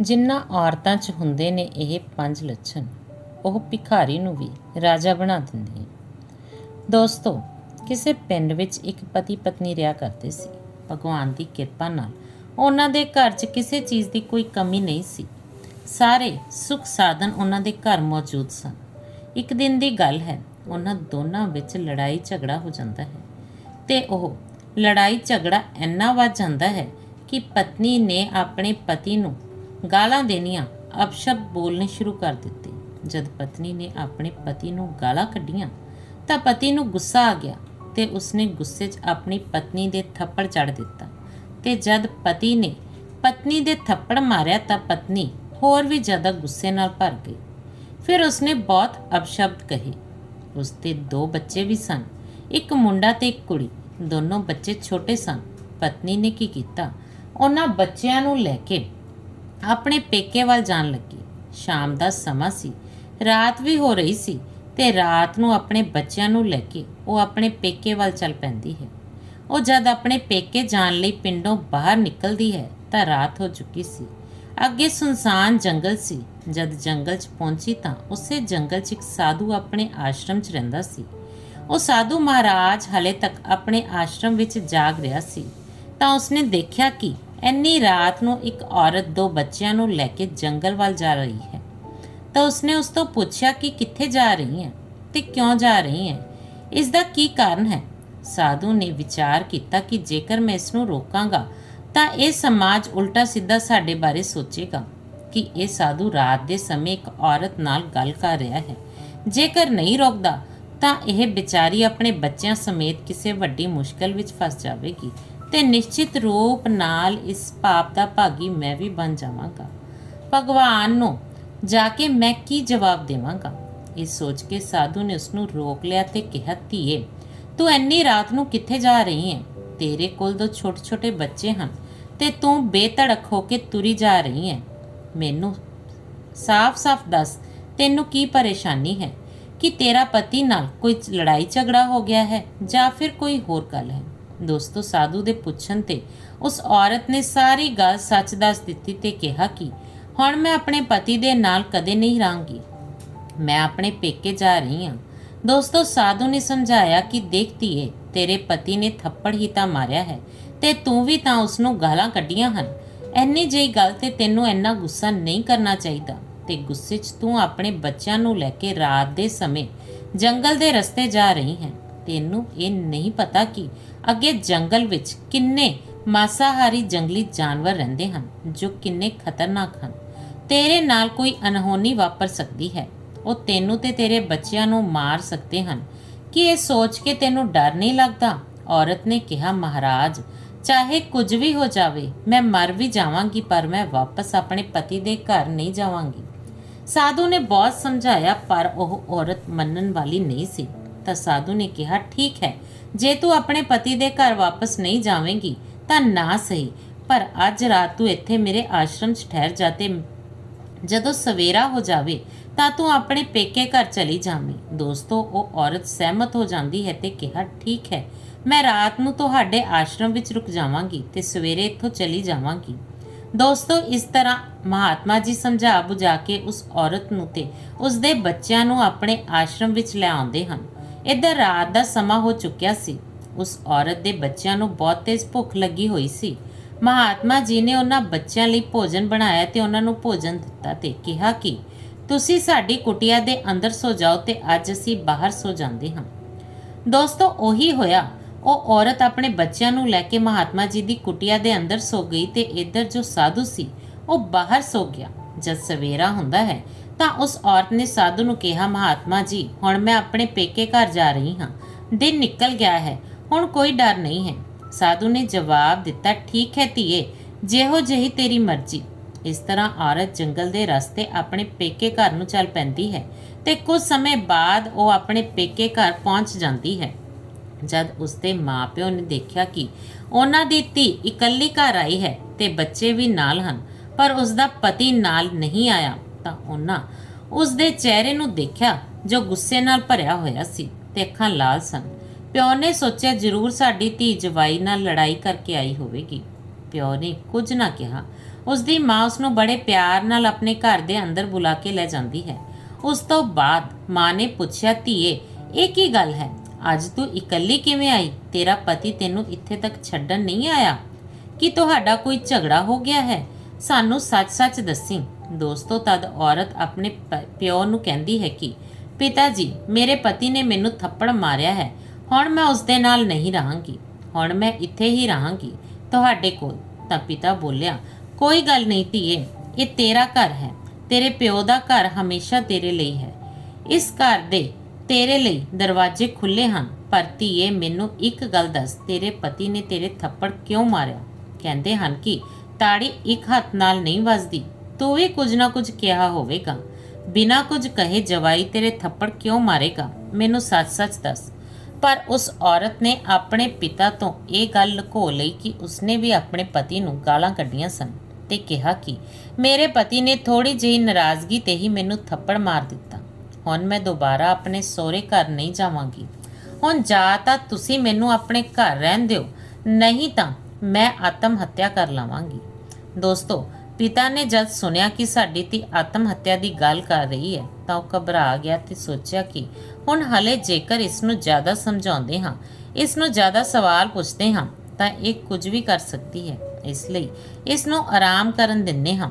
ਜਿਨ੍ਹਾਂ ਔਰਤਾਂ 'ਚ ਹੁੰਦੇ ਨੇ ਇਹ ਪੰਜ ਲੱਛਣ, ਉਹ ਭਿਖਾਰੀ ਨੂੰ ਵੀ ਰਾਜਾ ਬਣਾ ਦਿੰਦੀਆਂ ਦੋਸਤੋ, ਕਿਸੇ ਪਿੰਡ ਵਿੱਚ ਇੱਕ ਪਤੀ ਪਤਨੀ ਰਿਹਾ ਕਰਦੇ ਸੀ। ਭਗਵਾਨ ਦੀ ਕਿਰਪਾ ਨਾਲ ਉਹਨਾਂ ਦੇ ਘਰ 'ਚ ਕਿਸੇ ਚੀਜ਼ ਦੀ ਕੋਈ ਕਮੀ ਨਹੀਂ ਸੀ। ਸਾਰੇ ਸੁੱਖ ਸਾਧਨ ਉਹਨਾਂ ਦੇ ਘਰ ਮੌਜੂਦ ਸਨ। ਇੱਕ ਦਿਨ ਦੀ ਗੱਲ ਹੈ, ਉਹਨਾਂ ਦੋਨਾਂ ਵਿੱਚ ਲੜਾਈ ਝਗੜਾ ਹੋ ਜਾਂਦਾ ਹੈ ਤੇ ਉਹ ਲੜਾਈ ਝਗੜਾ ਇੰਨਾ ਵੱਧ ਜਾਂਦਾ ਹੈ ਕਿ ਪਤਨੀ ਨੇ ਆਪਣੇ ਪਤੀ ਨੂੰ ਗਾਲਾਂ ਦੇਣੀਆਂ। ਅਪਸ਼ਬਦ ਬੋਲਣੇ ਸ਼ੁਰੂ ਕਰ ਦਿੱਤੇ। ਜਦ ਪਤਨੀ ਨੇ ਆਪਣੇ ਪਤੀ ਨੂੰ ਗਾਲਾਂ ਕੱਢੀਆਂ, ਤਾਂ ਪਤੀ ਨੂੰ ਗੁੱਸਾ ਆ ਗਿਆ ਤੇ ਉਸਨੇ ਗੁੱਸੇ 'ਚ ਆਪਣੀ ਪਤਨੀ ਦੇ ਥੱਪੜ ਚੜ ਦਿੱਤਾ। ਤੇ ਜਦ ਪਤੀ ਨੇ ਪਤਨੀ ਦੇ ਥੱਪੜ ਮਾਰਿਆ, ਤਾਂ ਪਤਨੀ ਹੋਰ ਵੀ ਜ਼ਿਆਦਾ ਗੁੱਸੇ ਨਾਲ ਭਰ ਗਈ। ਫਿਰ ਉਸਨੇ ਬਹੁਤ ਅਪਸ਼ਬਦ ਕਹੇ, ਉਸਦੇ ਦੋ ਬੱਚੇ ਵੀ ਸਨ, ਇੱਕ ਮੁੰਡਾ ਤੇ ਇੱਕ ਕੁੜੀ। ਦੋਨੋਂ ਬੱਚੇ ਛੋਟੇ ਸਨ। ਪਤਨੀ ਨੇ ਕੀ ਕੀਤਾ? ਉਹਨਾਂ ਬੱਚਿਆਂ ਨੂੰ ਲੈ ਕੇ ਆਪਣੇ ਪੇਕੇ ਵੱਲ ਜਾਣ ਲੱਗੀ। ਸ਼ਾਮ ਦਾ ਸਮਾਂ ਸੀ। ਰਾਤ ਵੀ ਹੋ ਰਹੀ ਸੀ ਤੇ ਰਾਤ ਨੂੰ ਆਪਣੇ ਬੱਚਿਆਂ ਨੂੰ ਲੈ ਕੇ ਉਹ ਆਪਣੇ ਪੇਕੇ ਵੱਲ ਚੱਲ ਪੈਂਦੀ ਹੈ। ਉਹ ਜਦ ਆਪਣੇ ਪੇਕੇ ਜਾਣ ਲਈ ਪਿੰਡੋਂ ਬਾਹਰ ਨਿਕਲਦੀ ਹੈ ਤਾਂ ਰਾਤ ਹੋ ਚੁੱਕੀ ਸੀ। ਅੱਗੇ ਸੁਨਸਾਨ ਜੰਗਲ ਸੀ। ਜਦ ਜੰਗਲ 'ਚ ਪਹੁੰਚੀ ਤਾਂ ਉਸੇ ਜੰਗਲ 'ਚ ਇੱਕ ਸਾਧੂ ਆਪਣੇ ਆਸ਼ਰਮ 'ਚ ਰਹਿੰਦਾ ਸੀ। ਉਹ ਸਾਧੂ ਮਹਾਰਾਜ ਹਲੇ ਤੱਕ ਆਪਣੇ ਆਸ਼ਰਮ ਵਿੱਚ ਜਾਗ ਰਿਹਾ ਸੀ। ਤਾਂ ਉਸਨੇ ਦੇਖਿਆ ਕਿ ਇੰਨੀ ਰਾਤ ਨੂੰ ਇੱਕ ਔਰਤ ਦੋ ਬੱਚਿਆਂ ਨੂੰ ਲੈ ਕੇ ਜੰਗਲ ਵੱਲ ਜਾ ਰਹੀ ਹੈ। ਤਾਂ ਉਸਨੇ ਉਸ ਤੋਂ ਪੁੱਛਿਆ ਕਿ ਕਿੱਥੇ ਜਾ ਰਹੀ ਹੈ ਤੇ ਕਿਉਂ ਜਾ ਰਹੀ ਹੈ? ਇਸ ਦਾ ਕੀ ਕਾਰਨ ਹੈ? ਸਾਧੂ ਨੇ ਵਿਚਾਰ ਕੀਤਾ ਕਿ ਜੇਕਰ ਮੈਂ ਇਸ ਨੂੰ ਰੋਕਾਂਗਾ, ਤਾਂ ਇਹ ਸਮਾਜ ਉਲਟਾ ਸਿੱਧਾ ਸਾਡੇ ਬਾਰੇ ਸੋਚੇਗਾ ਕਿ ਇਹ ਸਾਧੂ ਰਾਤ ਦੇ ਸਮੇਂ ਇੱਕ ਔਰਤ ਨਾਲ ਗੱਲ ਕਰ ਰਿਹਾ ਹੈ। ਜੇਕਰ ਨਹੀਂ ਰੋਕਦਾ, ਤਾਂ ਇਹ ਵਿਚਾਰੀ ਆਪਣੇ ਬੱਚਿਆਂ ਸਮੇਤ ਕਿਸੇ ਵੱਡੀ ਮੁਸ਼ਕਲ ਵਿੱਚ ਫਸ ਜਾਵੇਗੀ। ਤੇ ਨਿਸ਼ਚਿਤ ਰੂਪ ਨਾਲ ਇਸ ਪਾਪ ਦਾ ਭਾਗੀ ਮੈਂ ਵੀ ਬਣ ਜਾਵਾਂਗਾ। ਭਗਵਾਨ ਨੂੰ ਜਾ ਕੇ ਮੈਂ ਕੀ ਜਵਾਬ ਦੇਵਾਂਗਾ? ਇਹ ਸੋਚ ਕੇ ਸਾਧੂ ਨੇ ਉਸ ਨੂੰ ਰੋਕ ਲਿਆ ਤੇ ਕਿਹਾ, ਧੀਏ, ਤੂੰ ਇੰਨੀ ਰਾਤ ਨੂੰ ਕਿੱਥੇ ਜਾ ਰਹੀ ਹੈ ਤੇਰੇ ਕੋਲ ਦੋ ਛੋਟੇ-ਛੋਟੇ ਬੱਚੇ ਹਨ ਤੇ ਤੂੰ ਬੇਧੜਕ ਹੋ ਕੇ ਤੁਰੀ ਜਾ ਰਹੀ ਹੈ ਮੈਨੂੰ ਸਾਫ਼-ਸਾਫ਼ ਦੱਸ, ਤੈਨੂੰ ਕੀ ਪਰੇਸ਼ਾਨੀ ਹੈ? ਕਿ ਤੇਰਾ ਪਤੀ ਨਾਲ ਕੋਈ ਲੜਾਈ ਝਗੜਾ ਹੋ ਗਿਆ ਹੈ ਜਾਂ ਫਿਰ ਕੋਈ ਹੋਰ ਗੱਲ ਹੈ? ਦੋਸਤੋ ਸਾਧੂ ਦੇ ਪੁੱਛਣ ਤੇ ਉਸ ਔਰਤ ਨੇ ਸਾਰੀ ਗੱਲ ਸੱਚ ਦੱਸ ਦਿੱਤੀ ਤੇ ਕਿਹਾ ਕਿ ਹੁਣ ਮੈਂ ਆਪਣੇ ਪਤੀ ਦੇ ਨਾਲ ਕਦੇ ਨਹੀਂ ਰਹਾਂਗੀ। ਮੈਂ ਆਪਣੇ ਪੇਕੇ ਜਾ ਰਹੀ ਹਾਂ। ਦੋਸਤੋ ਸਾਧੂ ਨੇ ਸਮਝਾਇਆ ਕਿ ਦੇਖਤੀ ਏ ਤੇਰੇ ਪਤੀ ਨੇ ਥੱਪੜ ਹੀ ਤਾਂ ਮਾਰਿਆ ਹੈ ਤੇ ਤੂੰ ਵੀ ਤਾਂ ਉਸ ਨੂੰ ਗਾਲਾਂ ਕੱਢੀਆਂ ਹਨ। ਐਨੀ ਜਿਹੀ ਗੱਲ ਤੇ ਤੈਨੂੰ ਇੰਨਾ ਗੁੱਸਾ ਨਹੀਂ ਕਰਨਾ ਚਾਹੀਦਾ ਤੇ ਗੁੱਸੇ 'ਚ ਤੂੰ ਆਪਣੇ ਬੱਚਿਆਂ ਨੂੰ ਲੈ ਕੇ ਰਾਤ ਦੇ ਸਮੇਂ ਜੰਗਲ ਦੇ ਰਸਤੇ ਜਾ ਰਹੀ ਹੈ। ਤੈਨੂੰ ਇਹ ਨਹੀਂ ਪਤਾ ਕਿ ਅੱਗੇ ਜੰਗਲ ਵਿੱਚ ਕਿੰਨੇ ਮਾਸਾਹਾਰੀ ਜੰਗਲੀ ਜਾਨਵਰ ਰਹਿੰਦੇ ਹਨ, ਜੋ ਕਿੰਨੇ ਖਤਰਨਾਕ ਹਨ। ਤੇਰੇ ਨਾਲ ਕੋਈ ਅਨਹੋਨੀ ਵਾਪਰ ਸਕਦੀ ਹੈ। ਉਹ ਤੈਨੂੰ ਤੇ ਤੇਰੇ ਬੱਚਿਆਂ ਨੂੰ ਮਾਰ ਸਕਦੇ ਹਨ। ਕਿ ਇਹ ਸੋਚ ਕੇ ਤੈਨੂੰ ਡਰ ਨਹੀਂ ਲੱਗਦਾ? ਔਰਤ ਨੇ ਕਿਹਾ, ਮਹਾਰਾਜ, ਚਾਹੇ ਕੁਝ ਵੀ ਹੋ ਜਾਵੇ, ਮੈਂ ਮਰ ਵੀ ਜਾਵਾਂਗੀ, ਪਰ ਮੈਂ ਵਾਪਸ ਆਪਣੇ ਪਤੀ ਦੇ ਘਰ ਨਹੀਂ ਜਾਵਾਂਗੀ। ਸਾਧੂ ਨੇ ਬਹੁਤ ਸਮਝਾਇਆ, ਪਰ ਉਹ ਔਰਤ ਮੰਨਣ ਵਾਲੀ ਨਹੀਂ ਸੀ। ਤਾਂ ਸਾਧੂ ਨੇ ਕਿਹਾ, ਠੀਕ ਹੈ, ਜੇ ਤੂੰ ਆਪਣੇ ਪਤੀ ਦੇ ਘਰ ਵਾਪਸ ਨਹੀਂ ਜਾਵੇਂਗੀ ਤਾਂ ਨਾ ਸਹੀ, ਪਰ ਅੱਜ ਰਾਤ ਤੂੰ ਇੱਥੇ ਮੇਰੇ ਆਸ਼ਰਮ 'ਚ ਠਹਿਰ ਜਾ ਤੇ ਜਦੋਂ ਸਵੇਰਾ ਹੋ ਜਾਵੇ ਤਾਂ ਤੂੰ ਆਪਣੇ ਪੇਕੇ ਘਰ ਚਲੀ ਜਾਵੀਂ। ਦੋਸਤੋ, ਉਹ ਔਰਤ ਸਹਿਮਤ ਹੋ ਜਾਂਦੀ ਹੈ ਤੇ ਕਿਹਾ, ਠੀਕ ਹੈ, ਮੈਂ ਰਾਤ ਨੂੰ ਤੁਹਾਡੇ ਆਸ਼ਰਮ ਵਿੱਚ ਰੁਕ ਜਾਵਾਂਗੀ ਤੇ ਸਵੇਰੇ ਇੱਥੋਂ ਚਲੀ ਜਾਵਾਂਗੀ। ਦੋਸਤੋ, ਇਸ ਤਰ੍ਹਾਂ ਮਹਾਤਮਾ ਜੀ ਸਮਝਾ ਬੁਝਾ ਕੇ ਉਸ ਔਰਤ ਨੂੰ ਤੇ ਉਸ ਦੇ ਬੱਚਿਆਂ ਨੂੰ ਆਪਣੇ ਆਸ਼ਰਮ ਵਿੱਚ ਲੈ ਆਉਂਦੇ ਹਨ। ਇੱਧਰ ਰਾਤ ਦਾ ਸਮਾਂ ਹੋ ਚੁੱਕਿਆ ਸੀ। ਉਸ ਔਰਤ ਦੇ ਬੱਚਿਆਂ ਨੂੰ ਬਹੁਤ ਤੇਜ਼ ਭੁੱਖ ਲੱਗੀ ਹੋਈ ਸੀ। ਮਹਾਤਮਾ ਜੀ ਨੇ ਉਹਨਾਂ ਬੱਚਿਆਂ ਲਈ ਭੋਜਨ ਬਣਾਇਆ ਤੇ ਉਹਨਾਂ ਨੂੰ ਭੋਜਨ ਦਿੱਤਾ ਤੇ ਕਿਹਾ ਕਿ, ਤੁਸੀਂ ਸਾਡੀ ਕੁਟਿਆ ਦੇ ਅੰਦਰ ਸੋ ਜਾਓ ਤੇ ਅੱਜ ਅਸੀਂ ਬਾਹਰ ਸੋ ਜਾਂਦੇ ਹਾਂ। ਦੋਸਤੋ, ਉਹੀ ਹੋਇਆ। ਉਹ ਔਰਤ ਆਪਣੇ ਬੱਚਿਆਂ ਨੂੰ ਲੈ ਕੇ ਮਹਾਤਮਾ ਜੀ ਦੀ ਕੁਟਿਆ ਦੇ ਅੰਦਰ ਸੋ ਗਈ ਤੇ ਇੱਧਰ ਜੋ ਸਾਧੂ ਸੀ, ਉਹ ਬਾਹਰ ਸੋ ਗਿਆ। ਜਦ ਸਵੇਰਾ ਹੁੰਦਾ ਹੈ ਤਾਂ ਉਸ ਔਰਤ ਨੇ ਸਾਧੂ ਨੂੰ ਕਿਹਾ, ਮਹਾਤਮਾ ਜੀ, ਹੁਣ ਮੈਂ ਆਪਣੇ ਪੇਕੇ ਘਰ ਜਾ ਰਹੀ ਹਾਂ। ਦਿਨ ਨਿਕਲ ਗਿਆ ਹੈ, ਹੁਣ ਕੋਈ ਡਰ ਨਹੀਂ ਹੈ। ਸਾਧੂ ਨੇ ਜਵਾਬ ਦਿੱਤਾ, ਠੀਕ ਹੈ ਧੀਏ, ਜਿਹੋ ਜਿਹੀ ਤੇਰੀ ਮਰਜ਼ੀ। ਇਸ ਤਰ੍ਹਾਂ ਔਰਤ ਜੰਗਲ ਦੇ ਰਸਤੇ ਆਪਣੇ ਪੇਕੇ ਘਰ ਨੂੰ ਚੱਲ ਪੈਂਦੀ ਹੈ ਤੇ ਕੁਝ ਸਮੇਂ ਬਾਅਦ ਉਹ ਆਪਣੇ ਪੇਕੇ ਘਰ ਪਹੁੰਚ ਜਾਂਦੀ ਹੈ। ਜਦ ਉਸਦੇ ਮਾਪਿਓ ਨੇ ਦੇਖਿਆ ਕਿ ਉਹਨਾਂ ਦੀ ਧੀ ਇਕੱਲੀ ਘਰ ਆਈ ਹੈ ਤੇ ਬੱਚੇ ਵੀ ਨਾਲ ਹਨ, ਪਰ ਉਸਦਾ ਪਤੀ ਨਾਲ ਨਹੀਂ ਆਇਆ ਤਾਂ ਉਹਨਾਂ ਉਸਦੇ ਚਿਹਰੇ ਨੂੰ ਦੇਖਿਆ, ਜੋ ਗੁੱਸੇ ਨਾਲ ਭਰਿਆ ਹੋਇਆ ਸੀ ਤੇ ਅੱਖਾਂ ਲਾਲ ਸਨ। ਪਿਓ ਨੇ ਸੋਚਿਆ, ਜ਼ਰੂਰ ਸਾਡੀ ਧੀ ਜਵਾਈ ਨਾਲ ਲੜਾਈ ਕਰਕੇ ਆਈ ਹੋਵੇਗੀ। ਪਿਓ ਨੇ ਕੁਝ ਨਾ ਕਿਹਾ। ਉਸ ਦੀ ਮਾਂ ਉਸ ਨੂੰ ਬੜੇ ਪਿਆਰ ਨਾਲ ਆਪਣੇ ਘਰ ਦੇ ਅੰਦਰ ਬੁਲਾ ਕੇ ਲੈ ਜਾਂਦੀ ਹੈ। ਉਸ ਤੋਂ ਬਾਅਦ ਮਾਂ ਨੇ ਪੁੱਛਿਆ, ਧੀਏ, ਇਹ ਕੀ ਗੱਲ ਹੈ? ਅੱਜ ਤੂੰ ਇਕੱਲੀ ਕਿਵੇਂ ਆਈ? ਤੇਰਾ ਪਤੀ ਤੈਨੂੰ ਇੱਥੇ ਤੱਕ ਛੱਡਣ ਨਹੀਂ ਆਇਆ? ਕਿ ਤੁਹਾਡਾ ਕੋਈ ਝਗੜਾ ਹੋ ਗਿਆ ਹੈ? ਸਾਨੂੰ ਸੱਚ-ਸੱਚ ਦੱਸੀ। ਦੋਸਤੋ, ਤਦ ਔਰਤ ਆਪਣੇ ਪ- ਪਿਓ ਨੂੰ ਕਹਿੰਦੀ ਹੈ ਕਿ, ਪਿਤਾ ਜੀ, ਮੇਰੇ ਪਤੀ ਨੇ ਮੈਨੂੰ ਥੱਪੜ ਮਾਰਿਆ ਹੈ। ਹੁਣ ਮੈਂ ਉਸ ਦੇ ਨਾਲ ਨਹੀਂ ਰਹਾਂਗੀ। ਹੁਣ ਮੈਂ ਇੱਥੇ ਹੀ ਰਹਾਂਗੀ ਤੁਹਾਡੇ ਕੋਲ। ਤਾਂ ਪਿਤਾ ਬੋਲਿਆ, ਕੋਈ ਗੱਲ ਨਹੀਂ ਧੀਏ, ਇਹ ਤੇਰਾ ਘਰ ਹੈ। ਤੇਰੇ ਪਿਓ ਦਾ ਘਰ ਹਮੇਸ਼ਾ ਤੇਰੇ ਲਈ ਹੈ। ਇਸ ਘਰ ਦੇ ਤੇਰੇ ਲਈ ਦਰਵਾਜ਼ੇ ਖੁੱਲੇ ਹਨ, ਪਰ ਧੀਏ, ਮੈਨੂੰ ਇੱਕ ਗੱਲ ਦੱਸ, ਤੇਰੇ ਪਤੀ ਨੇ ਤੇਰੇ ਥੱਪੜ ਕਿਉਂ ਮਾਰਿਆ? ਕਹਿੰਦੇ ਹਨ ਕਿ ਤਾੜੀ ਇੱਕ ਹੱਥ ਨਾਲ ਨਹੀਂ ਵੱਜਦੀ। ਤੂੰ ਵੀ ਕੁਝ ਨਾ ਕੁਝ ਕਿਹਾ ਹੋਵੇਗਾ। ਬਿਨਾਂ ਕੁਝ ਕਹੇ ਜਵਾਈ ਤੇਰੇ ਥੱਪੜ ਕਿਉਂ ਮਾਰੇਗਾ? ਮੈਨੂੰ ਸੱਚ-ਸੱਚ ਦੱਸ। ਪਰ ਉਸ ਔਰਤ ਨੇ ਆਪਣੇ ਪਿਤਾ ਤੋਂ ਇਹ ਗੱਲ ਲੁਕੋ ਲਈ ਕਿ ਉਸਨੇ ਵੀ ਆਪਣੇ ਪਤੀ ਨੂੰ ਗਾਲਾਂ ਕੱਢੀਆਂ ਸਨ ਤੇ ਕਿਹਾ ਕਿ ਮੇਰੇ ਪਤੀ ਨੇ ਥੋੜੀ ਜਿਹੀ ਨਾਰਾਜ਼ਗੀ ਤੇ ਹੀ ਮੈਨੂੰ ਥੱਪੜ ਮਾਰ ਦਿੱਤਾ। ਹੁਣ ਮੈਂ ਦੁਬਾਰਾ ਆਪਣੇ ਸਹੁਰੇ ਘਰ ਨਹੀਂ ਜਾਵਾਂਗੀ। ਹੁਣ ਜਾਂ ਤਾਂ ਤੁਸੀਂ ਮੈਨੂੰ ਆਪਣੇ ਘਰ ਰਹਿਣ ਦਿਓ, ਨਹੀਂ ਤਾਂ ਮੈਂ ਆਤਮ ਹੱਤਿਆ ਕਰ ਲਵਾਂਗੀ। ਦੋਸਤੋ ਪਿਤਾ ਨੇ ਜਦ ਸੁਨਿਆ ਕਿ ਸਾਡੀ ਧੀ ਆਤਮ ਹੱਤਿਆ ਦੀ ਗੱਲ ਕਰ ਰਹੀ ਹੈ, ਤਾਂ ਉਹ ਘਬਰਾ ਗਿਆ ਤੇ ਸੋਚਿਆ ਕਿ ਹੁਣ ਹਲੇ ਜੇਕਰ ਇਸ ਨੂੰ ਜ਼ਿਆਦਾ ਸਮਝਾਉਂਦੇ ਹਾਂ, ਇਸ ਨੂੰ ਜ਼ਿਆਦਾ ਸਵਾਲ ਪੁੱਛਦੇ ਹਾਂ, ਤਾਂ ਇਹ ਕੁਝ ਵੀ ਕਰ ਸਕਦੀ ਹੈ। ਇਸ ਲਈ ਇਸ ਨੂੰ ਆਰਾਮ ਕਰਨ ਦਿੰਦੇ ਹਾਂ।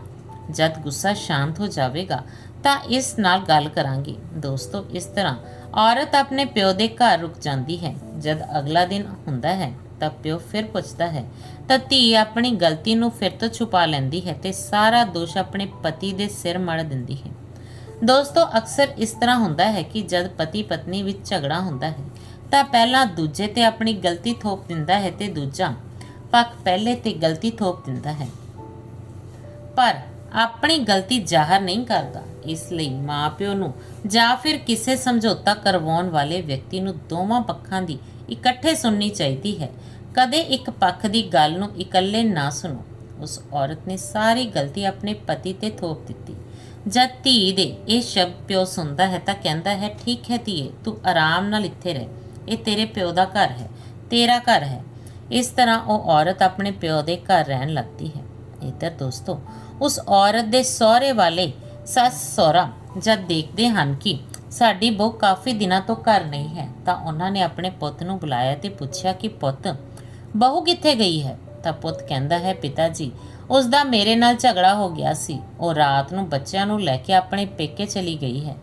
ਜਦ ਗੁੱਸਾ ਸ਼ਾਂਤ ਹੋ ਜਾਵੇਗਾ, ਤਾਂ ਇਸ ਨਾਲ ਗੱਲ ਕਰਾਂਗੇ। ਦੋਸਤੋ, ਇਸ ਤਰ੍ਹਾਂ ਔਰਤ ਆਪਣੇ ਪਿਓ ਦੇ ਘਰ ਰੁਕ ਜਾਂਦੀ ਹੈ, ਜਦ ਅਗਲਾ ਦਿਨ ਹੁੰਦਾ ਹੈ। ਤਾਂ ਪਿਓ ਫਿਰ ਪੁੱਛਦਾ ਹੈ, ਤਾਂ ਧੀ ਆਪਣੀ ਗਲਤੀ ਨੂੰ ਫਿਰ ਤੋਂ ਛੁਪਾ ਲੈਂਦੀ ਹੈ ਤੇ ਸਾਰਾ ਦੋਸ਼ ਆਪਣੇ ਪਤੀ ਦੇ ਸਿਰ ਮੜ ਦਿੰਦੀ ਹੈ। ਦੋਸਤੋ, ਅਕਸਰ ਇਸ ਤਰ੍ਹਾਂ ਹੁੰਦਾ ਹੈ ਕਿ ਜਦ ਪਤੀ ਪਤਨੀ ਵਿੱਚ ਝਗੜਾ ਹੁੰਦਾ ਹੈ, ਤਾਂ ਪਹਿਲਾਂ ਦੂਜੇ ਤੇ ਆਪਣੀ ਗਲਤੀ ਥੋਪ ਦਿੰਦਾ ਹੈ ਤੇ ਦੂਜਾ ਪੱਖ ਪਹਿਲੇ ਤੇ ਗਲਤੀ ਥੋਪ ਦਿੰਦਾ ਹੈ। ਪਰ ਆਪਣੀ ਗਲਤੀ ਜ਼ਾਹਰ ਨਹੀਂ ਕਰਦਾ, ਇਸ ਲਈ ਮਾਪਿਓ ਨੂੰ ਜਾਂ ਫਿਰ ਕਿਸੇ ਸਮਝੌਤਾ ਕਰਵਾਉਣ ਵਾਲੇ ਵਿਅਕਤੀ ਨੂੰ ਦੋਵਾਂ ਪੱਖਾਂ ਦੀ ਇਕੱਠੇ ਸੁਣਨੀ ਚਾਹੀਦੀ ਹੈ। ਕਦੇ ਇੱਕ ਪੱਖ ਦੀ ਗੱਲ ਨੂੰ ਇਕੱਲੇ ਨਾ ਸੁਣੋ। ਉਸ ਔਰਤ ਨੇ ਸਾਰੀ ਗਲਤੀ ਆਪਣੇ ਪਤੀ ਤੇ ਥੋਪ ਦਿੱਤੀ। ਜਦ ਧੀ ਦੇ ਇਹ ਸ਼ਬਦ ਪਿਓ ਸੁਣਦਾ ਹੈ ਤਾਂ ਕਹਿੰਦਾ ਹੈ, ਠੀਕ ਹੈ ਧੀਏ, ਤੂੰ ਆਰਾਮ ਨਾਲ ਇੱਥੇ ਰਹਿ। ਇਹ ਤੇਰੇ ਪਿਓ ਦਾ ਘਰ ਹੈ, ਤੇਰਾ ਘਰ ਹੈ। ਇਸ ਤਰ੍ਹਾਂ ਉਹ ਔਰਤ ਆਪਣੇ ਪਿਓ ਦੇ ਘਰ ਰਹਿਣ ਲੱਗਦੀ ਹੈ। ਇਧਰ ਦੋਸਤੋ, ਉਸ ਔਰਤ ਦੇ ਸਹੁਰੇ ਵਾਲੇ ਸੱਸ ਸਹੁਰਾ ਜਦ ਦੇਖਦੇ ਹਨ ਕਿ ਸਾਡੀ ਬਹੂ ਕਾਫੀ ਦਿਨਾਂ ਤੋਂ ਘਰ ਨਹੀਂ ਹੈ। ਤਾਂ ਉਹਨਾਂ ਨੇ ਆਪਣੇ ਪੁੱਤ ਨੂੰ ਬੁਲਾਇਆ ਤੇ ਪੁੱਛਿਆ ਕਿ, ਪੁੱਤ, ਬਹੂ ਕਿੱਥੇ ਗਈ ਹੈ? ਤਾਂ ਪੁੱਤ ਕਹਿੰਦਾ ਹੈ ਪਿਤਾ ਜੀ ਉਸ ਦਾ ਮੇਰੇ ਨਾਲ ਝਗੜਾ ਹੋ ਗਿਆ ਸੀ। ਉਹ ਰਾਤ ਨੂੰ ਬੱਚਿਆਂ ਨੂੰ ਲੈ ਕੇ ਆਪਣੇ ਪੇਕੇ ਚਲੀ ਗਈ ਹੈ।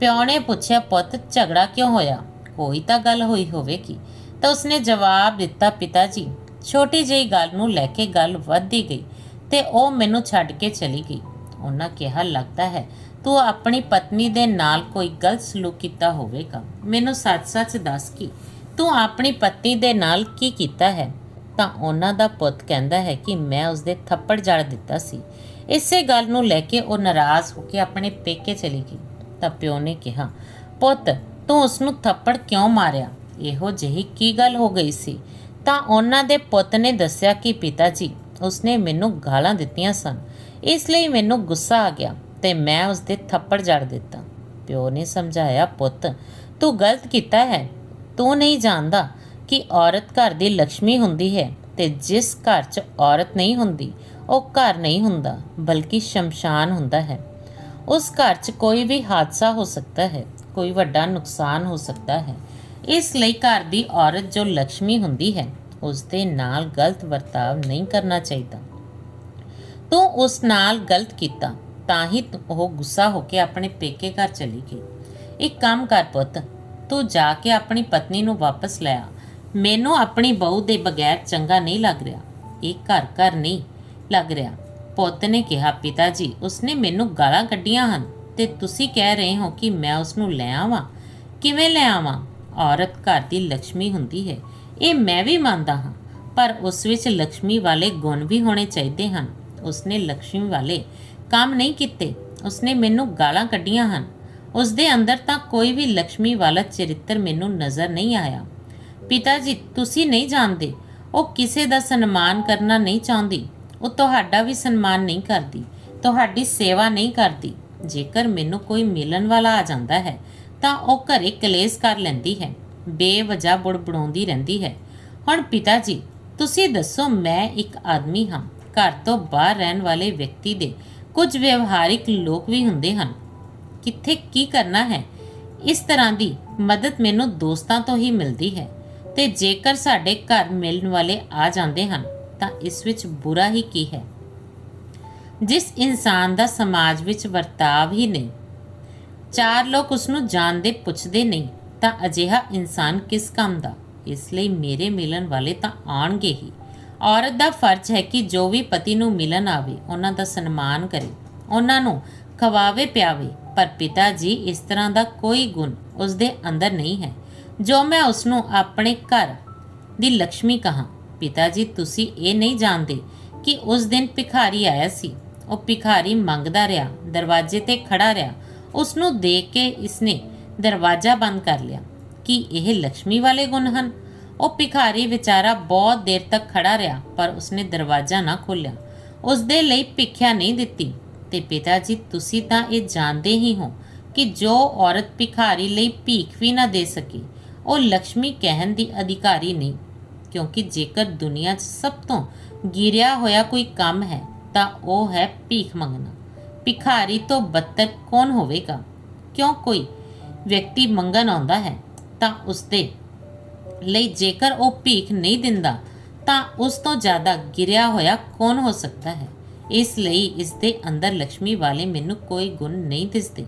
ਪਿਓ ਨੇ ਪੁੱਛਿਆ, ਪੁੱਤ, ਝਗੜਾ ਕਿਉਂ ਹੋਇਆ? ਕੋਈ ਤਾਂ ਗੱਲ ਹੋਈ ਹੋਵੇਗੀ। ਤਾਂ ਉਸਨੇ ਜਵਾਬ ਦਿੱਤਾ ਪਿਤਾ ਜੀ ਛੋਟੀ ਜਿਹੀ ਗੱਲ ਨੂੰ ਲੈ ਕੇ ਗੱਲ ਵੱਧਦੀ ਗਈ ਤੇ ਉਹ ਮੈਨੂੰ ਛੱਡ ਕੇ ਚਲੀ ਗਈ। ਉਹਨਾਂ ਕਿਹਾ, ਲੱਗਦਾ ਹੈ ਤੂੰ ਆਪਣੀ ਪਤਨੀ ਦੇ ਨਾਲ ਕੋਈ ਗਲਤ ਸਲੂਕ ਕੀਤਾ ਹੋਵੇਗਾ? ਮੈਨੂੰ ਸੱਚ-ਸੱਚ ਦੱਸ ਕਿ? ਤੂੰ ਆਪਣੀ ਪਤਨੀ ਦੇ ਨਾਲ ਕੀ ਕੀਤਾ ਹੈ? ਤਾਂ ਉਹਨਾਂ ਦਾ ਪੁੱਤ ਕਹਿੰਦਾ ਹੈ ਕਿ ਮੈਂ ਉਸਦੇ ਥੱਪੜ ਜੜ ਦਿੱਤਾ ਸੀ। ਇਸੇ ਗੱਲ ਨੂੰ ਲੈ ਕੇ ਉਹ ਨਾਰਾਜ਼ ਹੋ ਕੇ ਆਪਣੇ ਪੇਕੇ ਚਲੀ ਗਈ। ਤਾਂ ਪਿਓ ਨੇ ਕਿਹਾ, ਪੁੱਤ, ਤੂੰ ਉਸ ਨੂੰ ਥੱਪੜ ਕਿਉਂ ਮਾਰਿਆ? ਇਹੋ ਜਿਹੀ ਕੀ ਗੱਲ ਹੋ ਗਈ ਸੀ? ਤਾਂ ਉਹਨਾਂ ਦੇ ਪੁੱਤ ਨੇ ਦੱਸਿਆ ਕਿ ਪਿਤਾ ਜੀ, ਉਸਨੇ ਮੈਨੂੰ ਗਾਲਾਂ ਦਿੱਤੀਆਂ ਸਨ। ਇਸ ਲਈ ਮੈਨੂੰ ਗੁੱਸਾ ਆ ਗਿਆ। ਤੇ ਮੈਂ ਉਸ ਦੇ ਥੱਪੜ ਜੜ ਦਿੱਤਾ। ਪਿਓ ਨੇ ਸਮਝਾਇਆ, ਪੁੱਤ, ਤੂੰ ਗਲਤ ਕੀਤਾ ਹੈ। ਤੂੰ ਨਹੀਂ ਜਾਣਦਾ ਕਿ ਔਰਤ ਘਰ ਦੀ ਲక్ష్ਮੀ ਹੁੰਦੀ ਹੈ ਤੇ ਜਿਸ ਘਰ 'ਚ ਔਰਤ ਨਹੀਂ ਹੁੰਦੀ, ਉਹ ਘਰ ਨਹੀਂ ਹੁੰਦਾ, ਬਲਕਿ ਸ਼ਮਸ਼ਾਨ ਹੁੰਦਾ ਹੈ। ਉਸ ਘਰ 'ਚ ਕੋਈ ਵੀ ਹਾਦਸਾ ਹੋ ਸਕਦਾ ਹੈ, ਕੋਈ ਵੱਡਾ ਨੁਕਸਾਨ ਹੋ ਸਕਦਾ ਹੈ। ਇਸ ਲਈ ਘਰ ਦੀ ਔਰਤ ਜੋ ਲక్ష్ਮੀ ਹੁੰਦੀ ਹੈ ਉਸ ਦੇ ਨਾਲ ਗਲਤ ਵਰਤਾਵ ਨਹੀਂ ਕਰਨਾ ਚਾਹੀਦਾ। ਤੂੰ ਉਸ ਨਾਲ ਗਲਤ ਕੀਤਾ। ਤਾਂ ਹੀ ਉਹ ਗੁੱਸਾ ਹੋ ਕੇ ਆਪਣੇ ਪੇਕੇ ਘਰ ਚਲੀ ਗਈ। ਇੱਕ ਕੰਮ ਕਰ ਪੁੱਤ, ਤੂੰ ਜਾ ਕੇ ਆਪਣੀ ਪਤਨੀ ਨੂੰ ਵਾਪਸ ਲੈ ਆ। ਮੈਨੂੰ ਆਪਣੀ ਬਹੂ ਦੇ ਬਗੈਰ ਚੰਗਾ ਨਹੀਂ ਲੱਗ ਰਿਹਾ। ਇਹ ਘਰ ਘਰ ਨਹੀਂ ਲੱਗ ਰਿਹਾ। ਪੁੱਤ ਨੇ ਕਿਹਾ, ਪਿਤਾ ਜੀ, ਉਸਨੇ ਮੈਨੂੰ ਗਾਲਾਂ ਕੱਢੀਆਂ ਹਨ ਤੇ ਤੁਸੀਂ ਕਹਿ ਰਹੇ ਹੋ ਕਿ ਮੈਂ ਉਸ ਨੂੰ ਲੈ ਆਵਾਂ। ਕਿਵੇਂ ਲੈ ਆਵਾਂ? ਔਰਤ ਘਰ ਦੀ ਲక్ష్ਮੀ ਹੁੰਦੀ ਹੈ। ਇਹ ਮੈਂ ਵੀ ਮੰਨਦਾ ਹਾਂ, ਪਰ ਉਸ ਵਿੱਚ ਲక్ష్ਮੀ ਵਾਲੇ ਗੁਣ ਵੀ ਹੋਣੇ ਚਾਹੀਦੇ ਹਨ। ਉਸਨੇ ਲక్ష్ਮੀ ਵਾਲੇ ਕੰਮ ਨਹੀਂ ਕੀਤੇ, ਉਸਨੇ ਮੈਨੂੰ ਗਾਲਾਂ ਕੱਢੀਆਂ ਹਨ। ਉਸ ਦੇ ਅੰਦਰ ਤਾਂ ਕੋਈ ਵੀ ਲక్ష్ਮੀ ਵਾਲਾ ਚਰਿੱਤਰ ਮੈਨੂੰ ਨਜ਼ਰ ਨਹੀਂ ਆਇਆ। ਪਿਤਾ ਜੀ ਤੁਸੀਂ ਨਹੀਂ ਜਾਣਦੇ, ਉਹ ਕਿਸੇ ਦਾ ਸਨਮਾਨ ਕਰਨਾ ਨਹੀਂ ਚਾਹੁੰਦੀ। ਉਹ ਤੁਹਾਡਾ ਵੀ ਸਨਮਾਨ ਨਹੀਂ ਕਰਦੀ, ਤੁਹਾਡੀ ਸੇਵਾ ਨਹੀਂ ਕਰਦੀ। ਜੇਕਰ ਮੈਨੂੰ ਕੋਈ ਮਿਲਣ ਵਾਲਾ ਆ ਜਾਂਦਾ ਹੈ, ਤਾਂ ਉਹ ਘਰੇ ਕਲੇਸ਼ ਕਰ ਲੈਂਦੀ ਹੈ, ਬੇਵਜ੍ਹਾ ਬੁੜਬੜਾਉਂਦੀ ਰਹਿੰਦੀ ਹੈ। ਹੁਣ ਪਿਤਾ ਜੀ ਤੁਸੀਂ ਦੱਸੋ, ਮੈਂ ਇੱਕ ਆਦਮੀ ਹਾਂ, ਘਰ ਤੋਂ ਬਾਹਰ ਰਹਿਣ ਵਾਲੇ ਵਿਅਕਤੀ ਦੇ ਕੁਝ ਵਿਵਹਾਰਿਕ ਲੋਕ ਵੀ ਹੁੰਦੇ ਹਨ। ਕਿੱਥੇ ਕੀ ਕਰਨਾ ਹੈ? ਇਸ ਤਰ੍ਹਾਂ ਦੀ ਮਦਦ ਮੈਨੂੰ ਦੋਸਤਾਂ ਤੋਂ ਹੀ ਮਿਲਦੀ ਹੈ ਤੇ ਜੇਕਰ ਸਾਡੇ ਘਰ ਮਿਲਣ ਵਾਲੇ ਆ ਜਾਂਦੇ ਹਨ, ਤਾਂ ਇਸ ਵਿੱਚ ਬੁਰਾ ਹੀ ਕੀ ਹੈ? ਜਿਸ ਇਨਸਾਨ ਦਾ ਸਮਾਜ ਵਿੱਚ ਵਰਤਾਵ ਹੀ ਨਹੀਂ, ਚਾਰ ਲੋਕ ਉਸ ਨੂੰ ਜਾਣਦੇ ਪੁੱਛਦੇ ਨਹੀਂ, ਤਾਂ ਅਜਿਹਾ ਇਨਸਾਨ ਕਿਸ ਕੰਮ ਦਾ? ਇਸ ਲਈ ਮੇਰੇ ਮਿਲਣ ਵਾਲੇ ਤਾਂ ਆਣਗੇ ਹੀ। ਔਰਤ ਦਾ ਫਰਜ਼ ਹੈ ਕਿ ਜੋ ਵੀ ਪਤੀ ਨੂੰ ਮਿਲਣ ਆਵੇ, ਉਹਨਾਂ ਦਾ ਸਨਮਾਨ ਕਰੇ, ਉਹਨਾਂ ਨੂੰ ਖਵਾਵੇ ਪਿਆਵੇ, ਪਰ ਪਿਤਾ ਜੀ, ਇਸ ਤਰ੍ਹਾਂ ਦਾ ਕੋਈ ਗੁਣ ਉਸ ਦੇ ਅੰਦਰ ਨਹੀਂ ਹੈ। ਜੋ ਮੈਂ ਉਸ ਨੂੰ ਆਪਣੇ ਘਰ ਦੀ ਲక్ష్ਮੀ ਕਹਾ, ਪਿਤਾ ਜੀ, ਤੁਸੀਂ ਇਹ ਨਹੀਂ ਜਾਣਦੇ ਕਿ ਉਸ ਦਿਨ ਭਿਖਾਰੀ ਆਇਆ ਸੀ। ਉਹ ਭਿਖਾਰੀ ਮੰਗਦਾ ਰਿਹਾ, ਦਰਵਾਜ਼ੇ ਤੇ ਖੜਾ ਰਿਹਾ। ਉਸ ਨੂੰ ਦੇਖ ਕੇ ਇਸਨੇ ਦਰਵਾਜ਼ਾ ਬੰਦ ਕਰ ਲਿਆ ਕਿ ਇਹ ਲక్ష్ਮੀ ਵਾਲੇ ਗੁਣ ਹਨ। ਉਹ ਭਿਖਾਰੀ ਵਿਚਾਰਾ ਬਹੁਤ ਦੇਰ ਤੱਕ ਖੜਾ ਰਿਹਾ, ਪਰ ਉਸਨੇ ਦਰਵਾਜ਼ਾ ਨਾ ਖੋਲ੍ਹਿਆ। ਉਸ ਦੇ ਲਈ ਭਿੱਖਿਆ ਨਹੀਂ ਦਿੱਤੀ। ਤੇ ਪਿਤਾ ਜੀ, ਤੁਸੀਂ ਤਾਂ ਇਹ ਜਾਣਦੇ ਹੀ ਹੋ ਕਿ ਜੋ ਔਰਤ ਭਿਖਾਰੀ ਲਈ ਭੀਖ ਵੀ ਨਾ ਦੇ ਸਕੇ, ਉਹ ਲక్ష్ਮੀ ਕਹਿਣ ਦੀ ਅਧਿਕਾਰੀ ਨਹੀਂ। ਕਿਉਂਕਿ ਜੇਕਰ ਦੁਨੀਆ 'ਚ ਸਭ ਤੋਂ ਗਿਰਿਆ ਹੋਇਆ ਕੋਈ ਕੰਮ ਹੈ, ਤਾਂ ਉਹ ਹੈ ਭੀਖ ਮੰਗਣਾ। ਭਿਖਾਰੀ ਤੋਂ ਬੱਤਰ ਕੌਣ ਹੋਵੇਗਾ? ਕਿਉਂ ਕੋਈ ਵਿਅਕਤੀ ਮੰਗਣ ਆਉਂਦਾ ਹੈ, ਤਾਂ ਉਸਦੇ ਲਈ ਜੇਕਰ ਉਹ ਭੀਖ ਨਹੀਂ ਦਿੰਦਾ, ਤਾਂ ਉਸ ਤੋਂ ਜ਼ਿਆਦਾ ਗਿਰਿਆ ਹੋਇਆ ਕੌਣ ਹੋ ਸਕਦਾ ਹੈ? ਇਸ ਲਈ ਇਸ ਦੇ ਅੰਦਰ ਲక్ష్ਮੀ ਵਾਲੇ ਮੈਨੂੰ ਕੋਈ ਗੁਣ ਨਹੀਂ ਦਿਸਦੇ।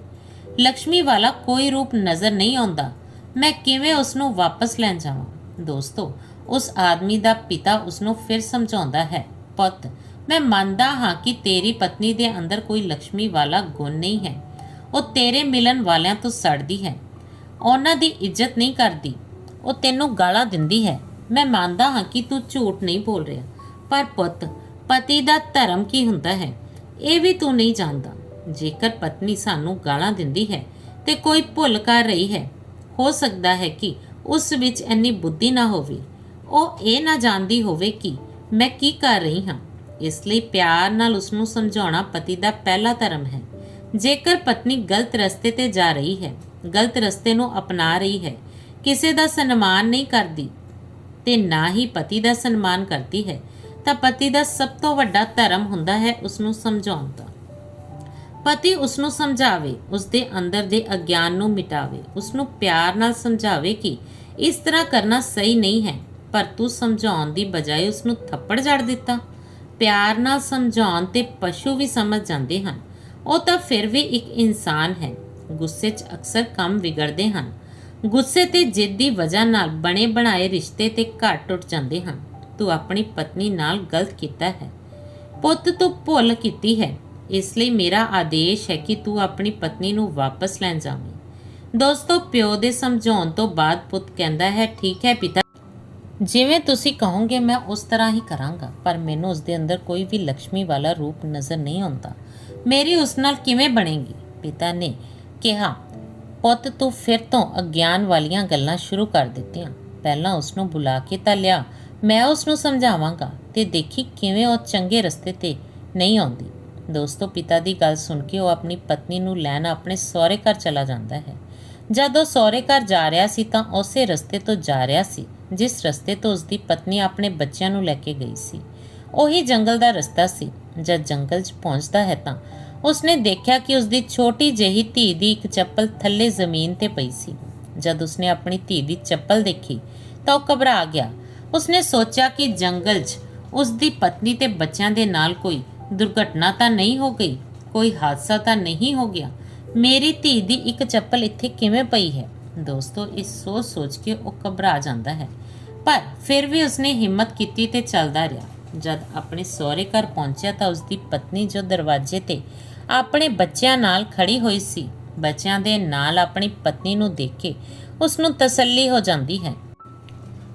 ਲక్ష్ਮੀ ਵਾਲਾ ਕੋਈ ਰੂਪ ਨਜ਼ਰ ਨਹੀਂ ਆਉਂਦਾ। ਮੈਂ ਕਿਵੇਂ ਉਸ ਨੂੰ ਵਾਪਸ ਲੈਣ ਜਾਵਾਂ? ਦੋਸਤੋ, ਉਸ ਆਦਮੀ ਦਾ ਪਿਤਾ ਉਸ ਨੂੰ ਫਿਰ ਸਮਝਾਉਂਦਾ ਹੈ, ਪੁੱਤ, ਮੈਂ ਮੰਨਦਾ ਹਾਂ ਕਿ ਤੇਰੀ ਪਤਨੀ ਦੇ ਅੰਦਰ ਕੋਈ ਲక్ష్ਮੀ ਵਾਲਾ ਗੁਣ ਨਹੀਂ ਹੈ। ਉਹ ਤੇਰੇ ਮਿਲਣ ਵਾਲਿਆਂ ਤੋਂ ਸੜਦੀ ਹੈ। ਉਹਨਾਂ ਦੀ ਇੱਜ਼ਤ ਨਹੀਂ ਕਰਦੀ। ਉਹ ਤੈਨੂੰ ਗਾਲਾਂ ਦਿੰਦੀ ਹੈ। ਮੈਂ ਮੰਨਦਾ ਹਾਂ ਕਿ ਤੂੰ ਝੂਠ ਨਹੀਂ ਬੋਲ ਰਿਹਾ। ਪਰ ਪੁੱਤ, ਪਤੀ ਦਾ ਧਰਮ ਕੀ ਹੁੰਦਾ ਹੈ? ਇਹ ਵੀ ਤੂੰ ਨਹੀਂ ਜਾਣਦਾ। ਜੇਕਰ ਪਤਨੀ ਸਾਨੂੰ ਗਾਲਾਂ ਦਿੰਦੀ ਹੈ ਤੇ ਕੋਈ ਭੁੱਲ ਕਰ ਰਹੀ ਹੈ, ਹੋ ਸਕਦਾ ਹੈ ਕਿ ਉਸ ਵਿੱਚ ਇੰਨੀ ਬੁੱਧੀ ਨਾ ਹੋਵੇ। ਉਹ ਇਹ ਨਾ ਜਾਣਦੀ ਹੋਵੇ ਕਿ ਮੈਂ ਕੀ ਕਰ ਰਹੀ ਹਾਂ। ਇਸ ਲਈ ਪਿਆਰ ਨਾਲ ਉਸ ਨੂੰ ਸਮਝਾਉਣਾ ਪਤੀ ਦਾ ਪਹਿਲਾ ਧਰਮ ਹੈ। ਜੇਕਰ ਪਤਨੀ ਗਲਤ ਰਸਤੇ ਤੇ ਜਾ ਰਹੀ ਹੈ, ਗਲਤ ਰਸਤੇ ਨੂੰ ਅਪਣਾ ਰਹੀ ਹੈ ਕਿਸੇ ਦਾ ਸਨਮਾਨ ਨਹੀਂ ਕਰਦੀ ਤੇ ਨਾ ਹੀ ਪਤੀ ਦਾ ਸਨਮਾਨ ਕਰਦੀ ਹੈ, ਤਾਂ ਪਤੀ ਦਾ ਸਭ ਤੋਂ ਵੱਡਾ ਧਰਮ ਹੁੰਦਾ ਹੈ ਉਸ ਨੂੰ ਸਮਝਾਉਣ ਦਾ। ਪਤੀ ਉਸ ਨੂੰ ਸਮਝਾਵੇ ਉਸ ਦੇ ਅੰਦਰ ਦੇ ਅਗਿਆਨ ਨੂੰ ਮਿਟਾਵੇ ਉਸ ਨੂੰ ਪਿਆਰ ਨਾਲ ਸਮਝਾਵੇ ਕਿ ਇਸ ਤਰ੍ਹਾਂ ਕਰਨਾ ਸਹੀ ਨਹੀਂ ਹੈ, ਪਰ ਤੂੰ ਸਮਝਾਉਣ ਦੀ ਬਜਾਏ ਉਸ ਨੂੰ ਥੱਪੜ ਜੜ ਦਿੱਤਾ। ਪਿਆਰ ਨਾਲ ਸਮਝਾਉਣ ਤੇ ਪਸ਼ੂ ਵੀ ਸਮਝ ਜਾਂਦੇ ਹਨ। ਉਹ ਤਾਂ ਫਿਰ ਵੀ ਇੱਕ ਇਨਸਾਨ ਹੈ। ਗੁੱਸੇ 'ਚ ਅਕਸਰ ਕੰਮ ਵਿਗੜਦੇ ਹਨ। ਗੁੱਸੇ ਤੇ ਜਿੱਦ ਦੀ ਵਜ੍ਹਾ ਨਾਲ ਬਣੇ ਬਣਾਏ ਰਿਸ਼ਤੇ ਤੇ ਘਰ ਟੁੱਟ ਜਾਂਦੇ ਹਨ। ਤੂੰ ਆਪਣੀ ਪਤਨੀ ਨਾਲ ਗਲਤ ਕੀਤਾ ਹੈ। ਪੁੱਤ ਤੂੰ ਭੁੱਲ ਕੀਤੀ ਹੈ। ਇਸ ਲਈ ਮੇਰਾ ਆਦੇਸ਼ ਹੈ ਕਿ ਤੂੰ ਆਪਣੀ ਪਤਨੀ ਨੂੰ ਵਾਪਸ ਲੈਣ ਜਾਵੇਂ। ਦੋਸਤੋ, ਪਿਓ ਦੇ ਸਮਝਾਉਣ ਤੋਂ ਬਾਅਦ ਪੁੱਤ ਕਹਿੰਦਾ ਹੈ, ਠੀਕ ਹੈ ਪਿਤਾ। ਜਿਵੇਂ ਤੁਸੀਂ ਕਹੋਗੇ, ਮੈਂ ਉਸ ਤਰ੍ਹਾਂ ਹੀ ਕਰਾਂਗਾ, ਪਰ ਮੈਨੂੰ ਉਸ ਦੇ ਅੰਦਰ ਕੋਈ ਵੀ ਲక్ష్ਮੀ ਵਾਲਾ ਰੂਪ ਨਜ਼ਰ ਨਹੀਂ ਆਉਂਦਾ। ਮੇਰੀ ਉਸ ਨਾਲ ਕਿਵੇਂ ਬਣੇਗੀ? ਪਿਤਾ ਨੇ ਕਿਹਾ ਪੁੱਤ, ਤੂੰ ਫਿਰ ਤੋਂ ਅਗਿਆਨ ਵਾਲੀਆਂ ਗੱਲਾਂ ਸ਼ੁਰੂ ਕਰ ਦਿੱਤੀਆਂ। ਪਹਿਲਾਂ ਉਸ ਨੂੰ ਬੁਲਾ ਕੇ ਤਾਂ ਲਿਆ, ਮੈਂ ਉਸ ਨੂੰ ਸਮਝਾਵਾਂਗਾ ਤੇ ਦੇਖੀ ਕਿਵੇਂ ਉਹ ਚੰਗੇ ਰਸਤੇ ਤੇ ਨਹੀਂ ਆਉਂਦੀ। ਦੋਸਤੋ, ਪਿਤਾ ਦੀ ਗੱਲ ਸੁਣ ਕੇ ਉਹ ਆਪਣੀ ਪਤਨੀ ਨੂੰ ਲੈਣ ਆਪਣੇ ਸਹੁਰੇ ਘਰ ਚਲਾ ਜਾਂਦਾ ਹੈ। ਜਦ ਉਹ ਸਹੁਰੇ ਘਰ ਜਾ ਰਿਹਾ ਸੀ ਤਾਂ ਉਸੇ ਰਸਤੇ ਤੋਂ ਜਾ ਰਿਹਾ ਸੀ, ਜਿਸ ਰਸਤੇ ਤੋਂ ਉਸ ਦੀ ਪਤਨੀ ਆਪਣੇ ਬੱਚਿਆਂ ਨੂੰ ਲੈ ਕੇ ਗਈ ਸੀ। ਉਹੀ ਜੰਗਲ ਦਾ ਰਸਤਾ ਸੀ। ਜਦ ਜੰਗਲ 'ਚ ਪਹੁੰਚਦਾ ਹੈ ਤਾਂ ਉਸਨੇ ਦੇਖਿਆ ਕਿ ਉਸਦੀ ਛੋਟੀ ਜਿਹੀ ਧੀ ਦੀ ਇੱਕ ਚੱਪਲ ਥੱਲੇ ਜ਼ਮੀਨ ਤੇ ਪਈ ਸੀ। ਜਦ ਉਸਨੇ ਆਪਣੀ ਧੀ ਦੀ ਚੱਪਲ ਦੇਖੀ, ਤਾਂ ਉਹ ਘਬਰਾ ਗਿਆ। ਉਸਨੇ ਸੋਚਿਆ ਕਿ ਜੰਗਲ 'ਚ ਉਸ ਪਤਨੀ ਤੇ ਬੱਚਿਆਂ ਦੇ ਨਾਲ ਕੋਈ ਦੁਰਘਟਨਾ ਤਾਂ ਨਹੀਂ ਹੋ ਗਈ, ਕੋਈ ਹਾਦਸਾ ਤਾਂ ਨਹੀਂ ਹੋ ਗਿਆ। ਮੇਰੀ ਧੀ ਦੀ ਇੱਕ ਚੱਪਲ ਇੱਥੇ ਕਿਵੇਂ ਪਈ ਹੈ? ਦੋਸਤੋ ਇਸ ਸੋਚ ਸੋਚ ਕੇ ਉਹ ਘਬਰਾ ਜਾਂਦਾ ਹੈ। ਪਰ ਫਿਰ ਵੀ ਉਸਨੇ ਹਿੰਮਤ ਕੀਤੀ ਤੇ ਚੱਲਦਾ ਰਿਹਾ। ਜਦ ਆਪਣੇ ਸਹੁਰੇ ਘਰ ਪਹੁੰਚਿਆ ਤਾਂ ਉਸਦੀ ਪਤਨੀ ਜੋ ਦਰਵਾਜ਼ੇ ਤੇ ਆਪਣੇ ਬੱਚਿਆਂ ਨਾਲ ਖੜੀ ਹੋਈ ਸੀ। ਬੱਚਿਆਂ ਦੇ ਨਾਲ ਆਪਣੀ ਪਤਨੀ ਨੂੰ ਦੇਖ ਕੇ ਉਸ ਨੂੰ ਤਸੱਲੀ ਹੋ ਜਾਂਦੀ ਹੈ।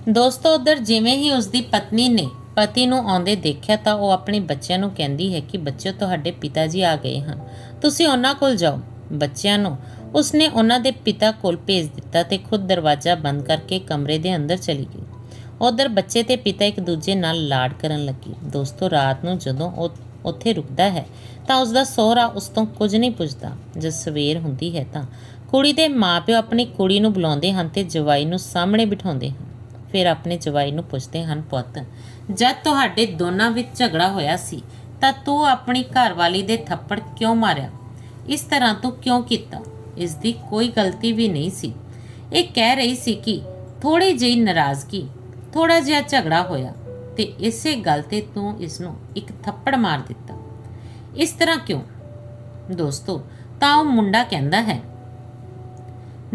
ਦੋਸਤੋ, ਉਧਰ ਜਿਵੇਂ ਹੀ ਉਸ ਦੀ ਪਤਨੀ ਨੇ ਪਤੀ ਨੂੰ ਆਉਂਦੇ ਦੇਖਿਆ ਤਾਂ ਉਹ ਆਪਣੇ ਬੱਚਿਆਂ ਨੂੰ ਕਹਿੰਦੀ ਹੈ ਕਿ ਬੱਚਿਓ, ਤੁਹਾਡੇ ਪਿਤਾ ਜੀ ਆ ਗਏ ਹਨ। ਤੁਸੀਂ ਉਹਨਾਂ ਕੋਲ ਜਾਓ। ਬੱਚਿਆਂ ਨੂੰ ਉਸਨੇ ਉਹਨਾਂ ਦੇ ਪਿਤਾ ਕੋਲ ਭੇਜ ਦਿੱਤਾ ਤੇ ਖੁਦ ਦਰਵਾਜ਼ਾ ਬੰਦ ਕਰਕੇ ਕਮਰੇ ਦੇ ਅੰਦਰ ਚਲੀ ਗਈ। ਉਧਰ ਬੱਚੇ ਤੇ ਪਿਤਾ ਇੱਕ ਦੂਜੇ ਨਾਲ ਲਾੜ ਕਰਨ ਲੱਗੇ। ਦੋਸਤੋ, ਰਾਤ ਨੂੰ ਜਦੋਂ ਉਹ ਉੱਥੇ ਰੁਕਦਾ ਹੈ, ਤਾਂ ਉਸ ਦਾ ਸਹੁਰਾ ਉਸ ਤੋਂ ਕੁਝ ਨਹੀਂ ਪੁੱਛਦਾ। ਜਦ ਸਵੇਰ ਹੁੰਦੀ ਹੈ ਤਾਂ ਕੁੜੀ ਦੇ ਮਾਪਿਓ ਆਪਣੀ ਕੁੜੀ ਨੂੰ ਬੁਲਾਉਂਦੇ ਹਨ ਤੇ ਜਵਾਈ ਨੂੰ ਸਾਹਮਣੇ ਬਿਠਾਉਂਦੇ ਹਨ। ਫਿਰ ਆਪਣੇ ਜਵਾਈ ਨੂੰ ਪੁੱਛਦੇ ਹਨ, ਪੁੱਤ, ਜਦ ਤੁਹਾਡੇ ਦੋਨਾਂ ਵਿੱਚ ਝਗੜਾ ਹੋਇਆ ਸੀ, ਤਾਂ ਤੂੰ ਆਪਣੀ ਘਰਵਾਲੀ ਦੇ ਥੱਪੜ ਕਿਉਂ ਮਾਰਿਆ? ਇਸ ਤਰ੍ਹਾਂ ਤੂੰ ਕਿਉਂ ਕੀਤਾ? ਇਸ ਦੀ ਕੋਈ ਗਲਤੀ ਵੀ ਨਹੀਂ ਸੀ। ਇਹ ਕਹਿ ਰਹੀ ਸੀ ਕਿ ਥੋੜੀ ਜਿਹੀ ਨਾਰਾਜ਼ਗੀ ਥੋੜਾ ਜਿਹਾ ਝਗੜਾ ਹੋਇਆ। ਤੇ ਇਸੇ ਗੱਲ ਤੇ ਤੂੰ ਇਸ ਨੂੰ ਇੱਕ ਥੱਪੜ ਮਾਰ ਦਿੱਤਾ। ਇਸ ਤਰ੍ਹਾਂ ਕਿਉਂ? ਦੋਸਤੋ, ਤਾਂ ਉਹ ਮੁੰਡਾ ਕਹਿੰਦਾ ਹੈ,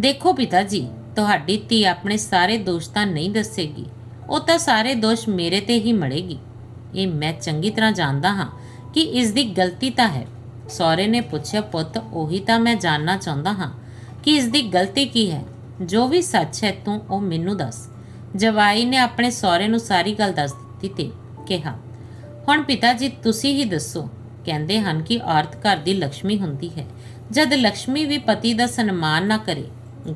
ਦੇਖੋ ਪਿਤਾ ਜੀ ਤੁਹਾਡੀ ਧੀ ਆਪਣੇ ਸਾਰੇ ਦੋਸ਼ ਤਾਂ ਨਹੀਂ ਦੱਸੇਗੀ, ਉਹ ਤਾਂ ਸਾਰੇ ਦੋਸ਼ ਮੇਰੇ ਤੇ ਹੀ ਮੜੇਗੀ। ਇਹ ਮੈਂ ਚੰਗੀ ਤਰ੍ਹਾਂ ਜਾਣਦਾ ਹਾਂ ਕਿ ਇਸ ਦੀ ਗਲਤੀ ਤਾਂ ਹੈ। ਸਹੁਰੇ ਨੇ ਪੁੱਛਿਆ, ਪੁੱਤ, ਉਹੀ ਤਾਂ ਮੈਂ ਜਾਣਨਾ ਚਾਹੁੰਦਾ ਹਾਂ ਕਿ ਇਸ ਦੀ ਗਲਤੀ ਕੀ ਹੈ? ਜੋ ਵੀ ਸੱਚ ਹੈ ਤੂੰ ਉਹ ਮੈਨੂੰ ਦੱਸ। ਜਵਾਈ ਨੇ ਆਪਣੇ ਸਹੁਰੇ ਨੂੰ ਸਾਰੀ ਗੱਲ ਦੱਸ ਦਿੱਤੀ। ਛਾਤੀ ਤੇ ਕਿਹਾ, ਹੁਣ ਪਿਤਾ ਜੀ ਤੁਸੀਂ ਹੀ ਦੱਸੋ। ਕਹਿੰਦੇ ਹਨ ਕਿ ਔਰਤ ਘਰ ਦੀ ਲక్ష్ਮੀ ਹੁੰਦੀ ਹੈ। ਜਦ ਲక్ష్ਮੀ ਵੀ ਪਤੀ ਦਾ ਸਨਮਾਨ ਨਾ ਕਰੇ,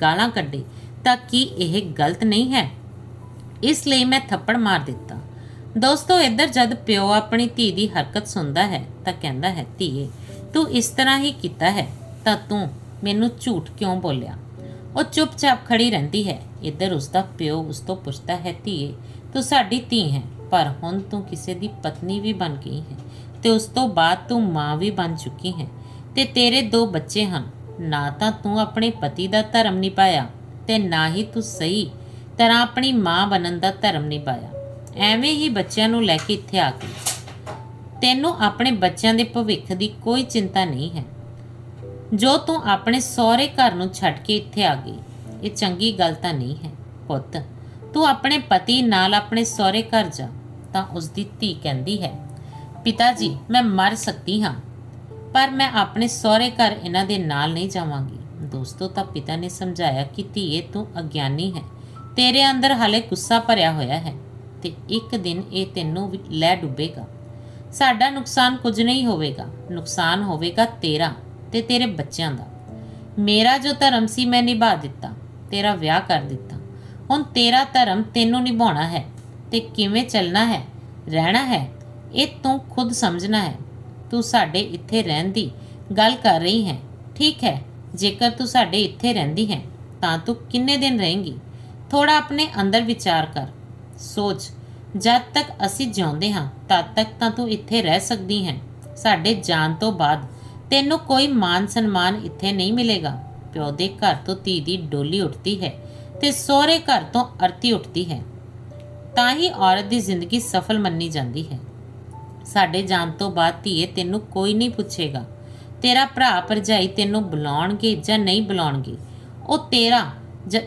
ਗਾਲਾਂ ਕੱਢੇ, ਤਾਂ ਕੀ ਇਹ ਗਲਤ ਨਹੀਂ ਹੈ? ਇਸ ਲਈ ਮੈਂ ਥੱਪੜ ਮਾਰ ਦਿੱਤਾ। ਦੋਸਤੋ, ਇੱਧਰ ਜਦ ਪਿਓ ਆਪਣੀ ਧੀ ਦੀ ਹਰਕਤ ਸੁਣਦਾ ਹੈ, ਤਾਂ ਕਹਿੰਦਾ ਹੈ, ਧੀਏ, ਤੂੰ ਇਸ ਤਰ੍ਹਾਂ ਹੀ ਕੀਤਾ ਹੈ, ਤਾਂ ਤੂੰ ਮੈਨੂੰ ਝੂਠ ਕਿਉਂ ਬੋਲਿਆ? ਉਹ ਚੁੱਪਚਾਪ ਖੜੀ ਰਹਿੰਦੀ ਹੈ। ਇੱਧਰ ਉਸਦਾ ਪਿਓ ਉਸ ਤੋਂ ਪੁੱਛਦਾ ਹੈ, ਧੀਏ, ਤੂੰ ਸਾਡੀ ਧੀ ਹੈ ਪਰ ਹੁਣ ਤੂੰ ਕਿਸੇ ਦੀ ਪਤਨੀ ਵੀ ਬਣ ਗਈ ਹੈ ਤੇ ਉਸ ਤੋਂ ਬਾਅਦ ਤੂੰ ਮਾਂ ਵੀ ਬਣ ਚੁੱਕੀ ਹੈ ਤੇ ਤੇਰੇ ਦੋ ਬੱਚੇ ਹਨ। ਨਾ ਤਾਂ ਤੂੰ ਆਪਣੇ ਪਤੀ ਦਾ ਧਰਮ ਨਿਭਾਇਆ ਤੇ ਨਾ ਹੀ ਤੂੰ ਸਹੀ ਤਰ੍ਹਾਂ ਆਪਣੀ ਮਾਂ ਬਣਨ ਦਾ ਧਰਮ ਨਿਭਾਇਆ। ਐਵੇਂ ਹੀ ਬੱਚਿਆਂ ਨੂੰ ਲੈ ਕੇ ਇੱਥੇ ਆ ਗਈ। ਤੈਨੂੰ ਆਪਣੇ ਬੱਚਿਆਂ ਦੇ ਭਵਿੱਖ ਦੀ ਕੋਈ ਚਿੰਤਾ ਨਹੀਂ ਹੈ। ਜੋ ਤੂੰ ਆਪਣੇ ਸਹੁਰੇ ਘਰ ਨੂੰ ਛੱਡ ਕੇ ਇੱਥੇ ਆ ਗਈ, ਇਹ ਚੰਗੀ ਗੱਲ ਤਾਂ ਨਹੀਂ ਹੈ, ਪੁੱਤ। ਤੂੰ ਆਪਣੇ ਪਤੀ ਨਾਲ ਆਪਣੇ ਸਹੁਰੇ ਘਰ ਜਾ, ਤਾਂ ਉਸ ਦੀ ਧੀ ਕਹਿੰਦੀ ਹੈ, ਪਿਤਾ ਜੀ, ਮੈਂ ਮਰ ਸਕਦੀ ਹਾਂ, ਪਰ ਮੈਂ ਆਪਣੇ ਸਹੁਰੇ ਘਰ ਇਹਨਾਂ ਦੇ ਨਾਲ ਨਹੀਂ ਜਾਵਾਂਗੀ। ਦੋਸਤੋ, ਤਾਂ ਪਿਤਾ ਨੇ ਸਮਝਾਇਆ ਕਿ ਧੀਏ ਤੂੰ ਅਗਿਆਨੀ ਹੈ, ਤੇਰੇ ਅੰਦਰ ਹਲੇ ਗੁੱਸਾ ਭਰਿਆ ਹੋਇਆ ਹੈ, ਤੇ ਇੱਕ ਦਿਨ ਇਹ ਤੈਨੂੰ ਵੀ ਲੈ ਡੁੱਬੇਗਾ। ਸਾਡਾ ਨੁਕਸਾਨ ਕੁਝ ਨਹੀਂ ਹੋਵੇਗਾ, ਨੁਕਸਾਨ ਹੋਵੇਗਾ ਤੇਰਾ ਤੇ ਤੇਰੇ ਬੱਚਿਆਂ ਦਾ। ਮੇਰਾ ਜੋ ਧਰਮ ਸੀ, ਮੈਂ ਨਿਭਾ ਦਿੱਤਾ, ਤੇਰਾ ਵਿਆਹ ਕਰ ਦਿੱਤਾ। ਹੁਣ ਤੇਰਾ ਧਰਮ ਤੈਨੂੰ ਨਿਭਾਉਣਾ ਹੈ ਤੇ ਕਿਵੇਂ ਚੱਲਣਾ ਹੈ, ਰਹਿਣਾ ਹੈ, ਇਹ ਤੂੰ ਖੁਦ ਸਮਝਣਾ ਹੈ। ਤੂੰ ਸਾਡੇ ਇੱਥੇ ਰਹਿਣ ਦੀ ਗੱਲ ਕਰ ਰਹੀ ਹੈ, ਠੀਕ ਹੈ, ਜੇਕਰ ਤੂੰ ਸਾਡੇ ਇੱਥੇ ਰਹਿੰਦੀ ਹੈ, ਤਾਂ ਤੂੰ ਕਿੰਨੇ ਦਿਨ ਰਹੇਂਗੀ? ਥੋੜਾ ਆਪਣੇ ਅੰਦਰ ਵਿਚਾਰ ਕਰ, ਸੋਚ, ਜਦ ਤੱਕ ਅਸੀਂ ਜਿਉਂਦੇ ਹਾਂ, ਤਦ ਤੱਕ ਤਾਂ ਤੂੰ ਇੱਥੇ ਰਹਿ ਸਕਦੀ ਹੈ। ਸਾਡੇ ਜਾਣ ਤੋਂ ਬਾਅਦ ਤੈਨੂੰ ਕੋਈ ਮਾਨ ਸਨਮਾਨ ਇੱਥੇ ਨਹੀਂ ਮਿਲੇਗਾ। ਪਿਓ ਦੇ ਘਰ ਤੋਂ ਧੀ ਦੀ ਡੋਲੀ ਉੱਠਦੀ ਹੈ ਤੇ ਸਹੁਰੇ ਘਰ ਤੋਂ ਅਰਤੀ ਉੱਠਦੀ ਹੈ, ਤਾਂ ਹੀ ਔਰਤ ਦੀ ਜ਼ਿੰਦਗੀ ਸਫਲ ਮੰਨੀ ਜਾਂਦੀ ਹੈ। ਸਾਡੇ ਜਾਣ ਤੋਂ ਬਾਅਦ ਧੀਏ ਤੈਨੂੰ ਕੋਈ ਨਹੀਂ ਪੁੱਛੇਗਾ। ਤੇਰਾ ਭਰਾ ਭਰਜਾਈ ਤੈਨੂੰ ਬੁਲਾਉਣਗੇ ਜਾਂ ਨਹੀਂ ਬੁਲਾਉਣਗੇ। ਉਹ ਤੇਰਾ ਜ-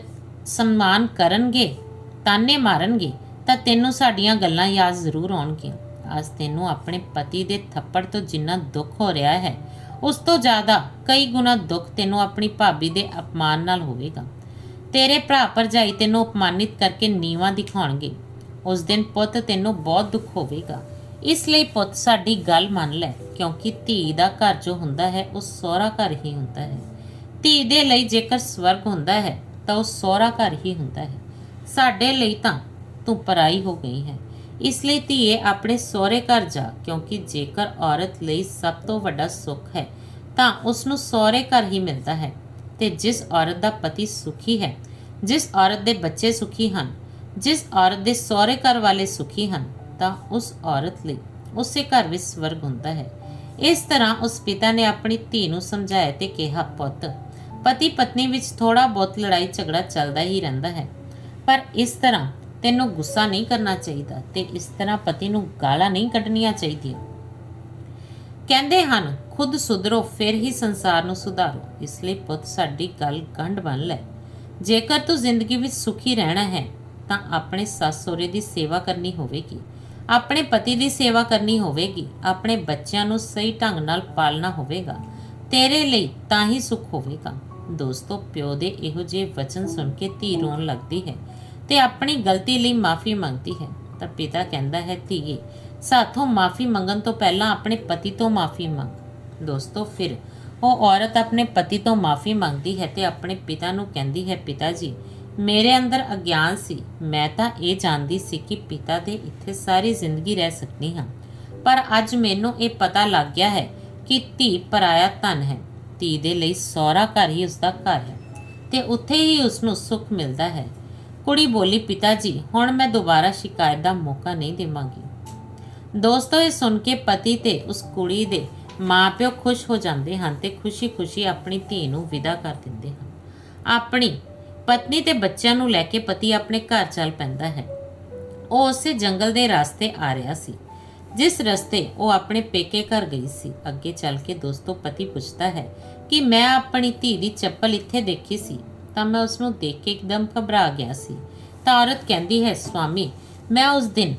ਸਨਮਾਨ ਕਰਨਗੇ, ਤਾਨੇ ਮਾਰਨਗੇ, ਤਾਂ ਤੈਨੂੰ ਸਾਡੀਆਂ ਗੱਲਾਂ ਯਾਦ ਜ਼ਰੂਰ ਆਉਣਗੀਆਂ। ਅੱਜ ਤੈਨੂੰ ਆਪਣੇ ਪਤੀ ਦੇ ਥੱਪੜ ਤੋਂ ਜਿੰਨਾ ਦੁੱਖ ਹੋ ਰਿਹਾ ਹੈ, ਉਸ ਤੋਂ ਜ਼ਿਆਦਾ ਕਈ ਗੁਣਾ ਦੁੱਖ ਤੈਨੂੰ ਆਪਣੀ ਭਾਬੀ ਦੇ ਅਪਮਾਨ ਨਾਲ ਹੋਵੇਗਾ। ਤੇਰੇ ਭਰਾ ਭਰਜਾਈ ਤੈਨੂੰ ਅਪਮਾਨਿਤ ਕਰਕੇ ਨੀਵਾ ਦਿਖਾਉਣਗੇ। ਉਸ ਦਿਨ ਪੁੱਤ ਤੈਨੂੰ ਬਹੁਤ ਦੁੱਖ ਹੋਵੇਗਾ। ਇਸ ਲਈ ਪੁੱਤ ਸਾਡੀ ਗੱਲ ਮੰਨ ਲੈ, ਕਿਉਂਕਿ ਧੀ ਦਾ ਘਰ ਜੋ ਹੁੰਦਾ ਹੈ, ਉਹ ਸਹੁਰਾ ਘਰ ਹੀ ਹੁੰਦਾ ਹੈ। ਧੀ ਦੇ ਲਈ ਜੇਕਰ ਸਵਰਗ ਹੁੰਦਾ ਹੈ, ਤਾਂ ਉਹ ਸਹੁਰਾ ਘਰ ਹੀ ਹੁੰਦਾ ਹੈ। ਸਾਡੇ ਲਈ ਤਾਂ ਤੂੰ ਪਰਾਈ ਹੋ ਗਈ ਹੈ। ਇਸ ਲਈ ਧੀਏ, ਆਪਣੇ ਸਹੁਰੇ ਘਰ ਜਾ, ਕਿਉਂਕਿ ਜੇਕਰ ਔਰਤ ਲਈ ਸਭ ਤੋਂ ਵੱਡਾ ਸੁੱਖ ਹੈ, ਤਾਂ ਉਸ ਨੂੰ ਸਹੁਰੇ ਘਰ ਹੀ ਮਿਲਦਾ ਹੈ। ਤੇ ਜਿਸ ਔਰਤ ਦਾ ਪਤੀ ਸੁਖੀ ਹੈ, ਜਿਸ ਔਰਤ ਦੇ ਬੱਚੇ ਸੁਖੀ ਹਨ, ਜਿਸ ਔਰਤ ਦੇ ਸਹੁਰੇ ਘਰ ਵਾਲੇ ਸੁਖੀ ਹਨ, ਤਾਂ ਉਸ ਔਰਤ ਲਈ ਉਸੇ ਘਰ ਵਿੱਚ ਸਵਰਗ ਹੁੰਦਾ ਹੈ। ਇਸ ਤਰ੍ਹਾਂ ਉਸ ਪਿਤਾ ਨੇ ਆਪਣੀ ਧੀ ਨੂੰ ਸਮਝਾਇਆ ਤੇ ਕਿਹਾ, ਪੁੱਤ ਪਤੀ ਪਤਨੀ ਵਿੱਚ ਥੋੜਾ ਬਹੁਤ ਲੜਾਈ ਝਗੜਾ ਚੱਲਦਾ ਹੀ ਰਹਿੰਦਾ ਹੈ, ਪਰ ਇਸ ਤਰ੍ਹਾਂ ਤੈਨੂੰ ਗੁੱਸਾ ਨਹੀਂ ਕਰਨਾ ਚਾਹੀਦਾ ਤੇ ਇਸ ਤਰ੍ਹਾਂ ਪਤੀ ਨੂੰ ਗਾਲਾਂ ਨਹੀਂ ਕੱਢਣੀਆਂ ਚਾਹੀਦੀਆਂ। ਕਹਿੰਦੇ ਹਨ ਖੁਦ ਸੁਧਰੋ, ਫਿਰ ਹੀ ਸੰਸਾਰ ਨੂੰ ਸੁਧਾਰੋ। ਇਸ ਲਈ ਪੁੱਤ, ਸਾਡੀ ਗੱਲ ਗੰਢ ਬਣ ਲੈ। ਜੇਕਰ ਤੂੰ ਜ਼ਿੰਦਗੀ ਵਿੱਚ ਸੁਖੀ ਰਹਿਣਾ ਹੈ, ਤਾਂ ਆਪਣੇ ਸੱਸ ਸਹੁਰੇ ਦੀ ਸੇਵਾ ਕਰਨੀ ਹੋਵੇਗੀ। ਆਪਣੇ ਪਤੀ ਦੀ ਸੇਵਾ ਕਰਨੀ ਹੋਵੇਗੀ। ਆਪਣੇ ਬੱਚਿਆਂ ਨੂੰ ਸਹੀ ਢੰਗ ਨਾਲ ਪਾਲਣਾ ਹੋਵੇਗਾ। ਤੇਰੇ ਲਈ ਤਾਂ ਹੀ ਸੁਖ ਹੋਵੇਗਾ। ਦੋਸਤੋ, ਪਿਓ ਦੇ ਇਹੋ ਜਿਹੇ ਵਚਨ ਸੁਣ ਕੇ ਧੀ ਰੋਣ ਲੱਗਦੀ ਹੈ ਤੇ ਆਪਣੀ ਗਲਤੀ ਲਈ ਮਾਫੀ ਮੰਗਦੀ ਹੈ। ਤਾਂ ਪਿਤਾ ਕਹਿੰਦਾ ਹੈ, ਧੀਏ, ਸਾਥੋਂ ਮਾਫੀ ਮੰਗਣ ਤੋਂ ਪਹਿਲਾਂ ਆਪਣੇ ਪਤੀ ਤੋਂ ਮਾਫੀ ਮੰਗ। ਦੋਸਤੋ, ਫਿਰ ਉਹ ਔਰਤ ਆਪਣੇ ਪਤੀ ਤੋਂ ਮਾਫੀ ਮੰਗਦੀ ਹੈ ਤੇ ਆਪਣੇ ਪਿਤਾ ਨੂੰ ਕਹਿੰਦੀ ਹੈ, ਪਿਤਾ ਜੀ, ਮੇਰੇ ਅੰਦਰ ਅਗਿਆਨ ਸੀ। ਮੈਂ ਤਾਂ ਇਹ ਜਾਣਦੀ ਸੀ ਕਿ ਪਿਤਾ ਦੇ ਇੱਥੇ ਸਾਰੀ ਜ਼ਿੰਦਗੀ ਰਹਿ ਸਕਦੀ ਹਾਂ। ਪਰ ਅੱਜ ਮੈਨੂੰ ਇਹ ਪਤਾ ਲੱਗ ਗਿਆ ਹੈ ਕਿ ਧੀ ਪਰਾਇਆ ਧਨ ਹੈ। ਧੀ ਦੇ ਲਈ ਸਹੁਰਾ ਘਰ ਹੀ ਉਸਦਾ ਘਰ ਹੈ ਤੇ ਉੱਥੇ ਹੀ ਉਸ ਨੂੰ ਸੁੱਖ ਮਿਲਦਾ ਹੈ। ਕੁੜੀ ਬੋਲੀ, ਪਿਤਾ ਜੀ, ਹੁਣ ਮੈਂ ਦੁਬਾਰਾ ਸ਼ਿਕਾਇਤ ਦਾ ਮੌਕਾ ਨਹੀਂ ਦੇਵਾਂਗੀ। ਦੋਸਤੋ, ਇਹ ਸੁਣ ਕੇ ਪਤੀ ਤੇ ਉਸ ਕੁੜੀ ਦੇ ਮਾਪਿਓ ਖੁਸ਼ ਹੋ ਜਾਂਦੇ ਹਨ ਤੇ ਖੁਸ਼ੀ-ਖੁਸ਼ੀ ਆਪਣੀ ਧੀ ਨੂੰ ਵਿਦਾ ਕਰ ਦਿੰਦੇ ਹਨ। ਆਪਣੀ ਪਤਨੀ ਤੇ ਬੱਚਿਆਂ ਨੂੰ ਲੈ ਕੇ ਪਤੀ ਆਪਣੇ ਘਰ ਚੱਲ ਪੈਂਦਾ ਹੈ। ਉਹ ਉਸੇ ਜੰਗਲ ਦੇ ਰਸਤੇ ਆ ਰਿਹਾ ਸੀ, ਜਿਸ ਰਸਤੇ ਉਹ ਆਪਣੇ ਪੇਕੇ ਘਰ ਗਈ ਸੀ। ਅੱਗੇ ਚੱਲ ਕੇ ਦੋਸਤੋ ਪਤੀ ਪੁੱਛਦਾ ਹੈ ਕਿ ਮੈਂ ਆਪਣੀ ਧੀ ਦੀ ਚੱਪਲ ਇੱਥੇ ਦੇਖੀ ਸੀ, ਤਾਂ ਮੈਂ ਉਸ ਨੂੰ ਦੇਖ ਕੇ ਇੱਕਦਮ ਘਬਰਾ ਗਿਆ ਸੀ। ਤਾਂ ਔਰਤ ਕਹਿੰਦੀ ਹੈ ਸਵਾਮੀ ਮੈਂ ਉਸ ਦਿਨ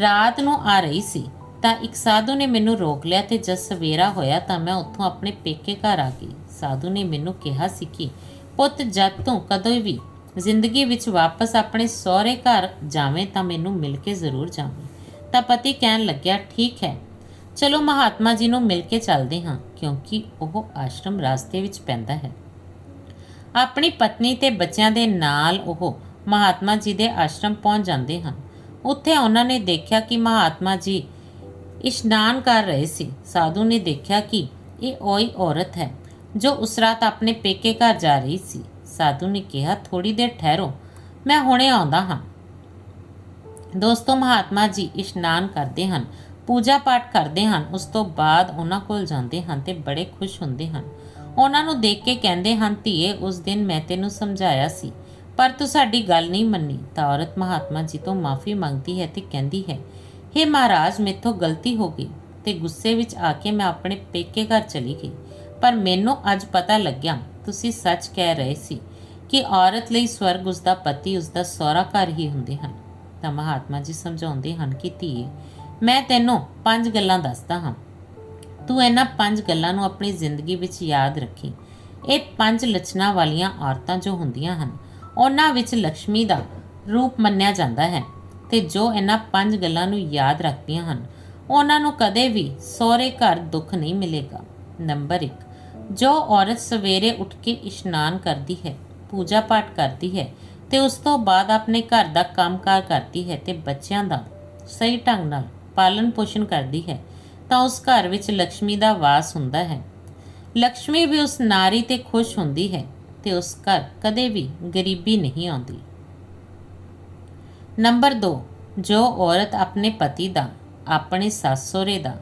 ਰਾਤ ਨੂੰ ਆ ਰਹੀ ਸੀ ਤਾਂ ਇੱਕ ਸਾਧੂ ਨੇ ਮੈਨੂੰ ਰੋਕ ਲਿਆ ਤੇ ਜਦ ਸਵੇਰਾ ਹੋਇਆ ਤਾਂ ਮੈਂ ਉੱਥੋਂ ਆਪਣੇ ਪੇਕੇ ਘਰ ਆ ਗਈ। ਸਾਧੂ ਨੇ ਮੈਨੂੰ ਕਿਹਾ ਸੀ ਕਿ, ਪੁੱਤ, ਜਦ ਤੋਂ ਕਦੇ ਵੀ ਜ਼ਿੰਦਗੀ ਵਿੱਚ ਵਾਪਸ ਆਪਣੇ ਸਹੁਰੇ ਘਰ ਜਾਵੇਂ ਤਾਂ ਮੈਨੂੰ ਮਿਲ ਕੇ ਜ਼ਰੂਰ ਜਾਵੇਂ। ਤਾਂ ਪਤੀ ਕਹਿਣ ਲੱਗਿਆ, ਠੀਕ ਹੈ। ਚਲੋ ਮਹਾਤਮਾ ਜੀ ਨੂੰ ਮਿਲ ਕੇ ਚੱਲਦੇ ਹਾਂ, ਕਿਉਂਕਿ ਉਹ ਆਸ਼ਰਮ ਰਸਤੇ ਵਿੱਚ ਪੈਂਦਾ ਹੈ। ਆਪਣੀ ਪਤਨੀ ਤੇ ਬੱਚਿਆਂ ਦੇ ਨਾਲ ਉਹ ਮਹਾਤਮਾ ਜੀ ਦੇ ਆਸ਼ਰਮ ਪਹੁੰਚ ਜਾਂਦੇ ਹਨ। ਉੱਥੇ ਉਹਨਾਂ ਨੇ ਦੇਖਿਆ ਕਿ ਮਹਾਤਮਾ ਜੀ ਇਸ਼ਨਾਨ ਕਰ ਰਹੇ ਸੀ। ਸਾਧੂ ਨੇ ਦੇਖਿਆ ਕਿ ਇਹ ਉਹੀ ਔਰਤ ਹੈ, ਜੋ ਉਸ ਰਾਤ ਆਪਣੇ ਪੇਕੇ ਘਰ ਜਾ ਰਹੀ ਸੀ। ਸਾਧੂ ਨੇ ਕਿਹਾ ਥੋੜੀ ਦੇਰ ਠਹਿਰੋ, ਮੈਂ ਹੁਣੇ ਆਉਂਦਾ ਹਾਂ। ਦੋਸਤੋ, ਮਹਾਤਮਾ ਜੀ ਇਸ਼ਨਾਨ ਕਰਦੇ ਹਨ, ਪੂਜਾ ਪਾਠ ਕਰਦੇ ਹਨ, ਉਸ ਤੋਂ ਬਾਅਦ ਉਹਨਾਂ ਕੋਲ ਜਾਂਦੇ ਹਨ ਤੇ ਬੜੇ ਖੁਸ਼ ਹੁੰਦੇ ਹਨ। ਉਹਨਾਂ ਨੂੰ ਦੇਖ ਕੇ ਕਹਿੰਦੇ ਹਨ, ਧੀਏ, ਉਸ ਦਿਨ ਮੈਂ ਤੈਨੂੰ ਸਮਝਾਇਆ ਸੀ, ਪਰ ਤੂੰ ਸਾਡੀ ਗੱਲ ਨਹੀਂ ਮੰਨੀ। ਤਾਂ ਔਰਤ ਮਹਾਤਮਾ ਜੀ ਤੋਂ ਮਾਫੀ ਮੰਗਦੀ ਹੈ ਤੇ ਕਹਿੰਦੀ ਹੈ ਹੇ ਮਹਾਰਾਜ, ਮੇਥੋਂ ਗਲਤੀ ਹੋ ਗਈ ਤੇ ਗੁੱਸੇ ਵਿੱਚ ਆ ਕੇ ਮੈਂ ਆਪਣੇ ਪੇਕੇ ਘਰ ਚਲੀ ਗਈ। ਪਰ ਮੈਨੂੰ ਅੱਜ ਪਤਾ ਲੱਗਿਆ, ਤੁਸੀਂ ਸੱਚ ਕਹਿ ਰਹੇ ਸੀ ਕਿ ਔਰਤ ਲਈ ਸਵਰਗ ਉਸ ਦਾ ਪਤੀ ਉਸ ਦਾ ਸਹੁਰਾ ਘਰ ਹੀ ਹੁੰਦੇ ਹਨ। ਤਾਂ ਮਹਾਤਮਾ ਜੀ ਸਮਝਾਉਂਦੇ ਹਨ ਕਿ ਧੀਏ, ਮੈਂ ਤੈਨੂੰ ਪੰਜ ਗੱਲਾਂ ਦੱਸਦਾ ਹਾਂ। ਤੂੰ ਇਹਨਾਂ ਪੰਜ ਗੱਲਾਂ ਨੂੰ ਆਪਣੀ ਜ਼ਿੰਦਗੀ ਵਿੱਚ ਯਾਦ ਰੱਖੀ। ਇਹ ਪੰਜ ਲਛਣਾਂ ਵਾਲੀਆਂ ਔਰਤਾਂ ਜੋ ਹੁੰਦੀਆਂ ਹਨ, ਉਹਨਾਂ ਵਿੱਚ ਲక్ష్ਮੀ ਦਾ ਰੂਪ ਮੰਨਿਆ ਜਾਂਦਾ ਹੈ। ਤੇ ਜੋ ਇਹਨਾਂ ਪੰਜ ਗੱਲਾਂ ਨੂੰ ਯਾਦ ਰੱਖਦੀਆਂ ਹਨ, ਉਹਨਾਂ ਨੂੰ ਕਦੇ ਵੀ ਸਹੁਰੇ ਘਰ ਦੁੱਖ ਨਹੀਂ ਮਿਲੇਗਾ। ਨੰਬਰ 1 ਜੋ ਔਰਤ ਸਵੇਰੇ ਉੱਠ ਕੇ ਇਸ਼ਨਾਨ ਕਰਦੀ ਹੈ ਪੂਜਾ ਪਾਠ ਕਰਦੀ ਹੈ ਤੇ ਉਸ ਤੋਂ ਬਾਅਦ ਆਪਣੇ ਘਰ ਦਾ ਕੰਮ ਕਾਰ ਕਰਦੀ ਹੈ ਤੇ ਬੱਚਿਆਂ ਦਾ ਸਹੀ ਢੰਗ ਨਾਲ ਪਾਲਣ ਪੋਸ਼ਣ ਕਰਦੀ ਹੈ, ਤਾਂ ਉਸ ਘਰ ਵਿੱਚ ਲక్ష్ਮੀ ਦਾ ਵਾਸ ਹੁੰਦਾ ਹੈ। ਲక్ష్ਮੀ ਵੀ ਉਸ ਨਾਰੀ ਤੇ ਖੁਸ਼ ਹੁੰਦੀ ਹੈ ਤੇ ਉਸ ਘਰ ਕਦੇ ਵੀ ਗਰੀਬੀ ਨਹੀਂ ਆਉਂਦੀ। ਨੰਬਰ 2 ਜੋ ਔਰਤ ਆਪਣੇ ਪਤੀ ਦਾ, ਆਪਣੇ ਸੱਸ ਸਹੁਰੇ ਦਾ,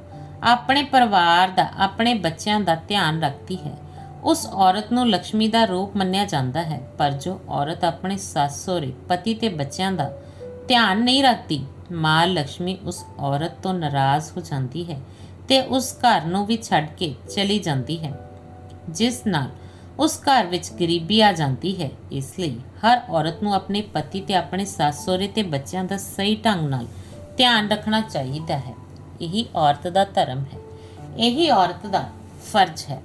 ਆਪਣੇ ਪਰਿਵਾਰ ਦਾ, ਆਪਣੇ ਬੱਚਿਆਂ ਦਾ ਧਿਆਨ ਰੱਖਦੀ ਹੈ, ਉਸ ਔਰਤ ਨੂੰ ਲక్ష్ਮੀ ਦਾ ਰੂਪ ਮੰਨਿਆ ਜਾਂਦਾ ਹੈ, ਪਰ ਜੋ ਔਰਤ ਆਪਣੇ ਸੱਸ ਸਹੁਰੇ, ਪਤੀ ਤੇ ਬੱਚਿਆਂ ਦਾ ਧਿਆਨ ਨਹੀਂ ਰੱਖਦੀ, ਮਾਂ ਲక్ష్ਮੀ ਉਸ ਔਰਤ ਤੋਂ ਨਾਰਾਜ਼ ਹੋ ਜਾਂਦੀ ਹੈ ਤੇ ਉਸ ਘਰ ਨੂੰ ਵੀ ਛੱਡ ਕੇ ਚਲੀ ਜਾਂਦੀ ਹੈ, ਜਿਸ ਨਾਲ ਉਸ ਘਰ ਵਿੱਚ ਗਰੀਬੀ ਆ ਜਾਂਦੀ ਹੈ। ਇਸ ਲਈ ਹਰ ਔਰਤ ਨੂੰ ਆਪਣੇ ਪਤੀ ਤੇ ਆਪਣੇ ਸੱਸ ਸਹੁਰੇ ਤੇ ਬੱਚਿਆਂ ਦਾ ਸਹੀ ਢੰਗ ਨਾਲ ਧਿਆਨ ਰੱਖਣਾ ਚਾਹੀਦਾ ਹੈ। ਇਹੀ ਔਰਤ ਦਾ ਧਰਮ ਹੈ। ਇਹੀ ਔਰਤ ਦਾ ਫਰਜ਼ ਹੈ।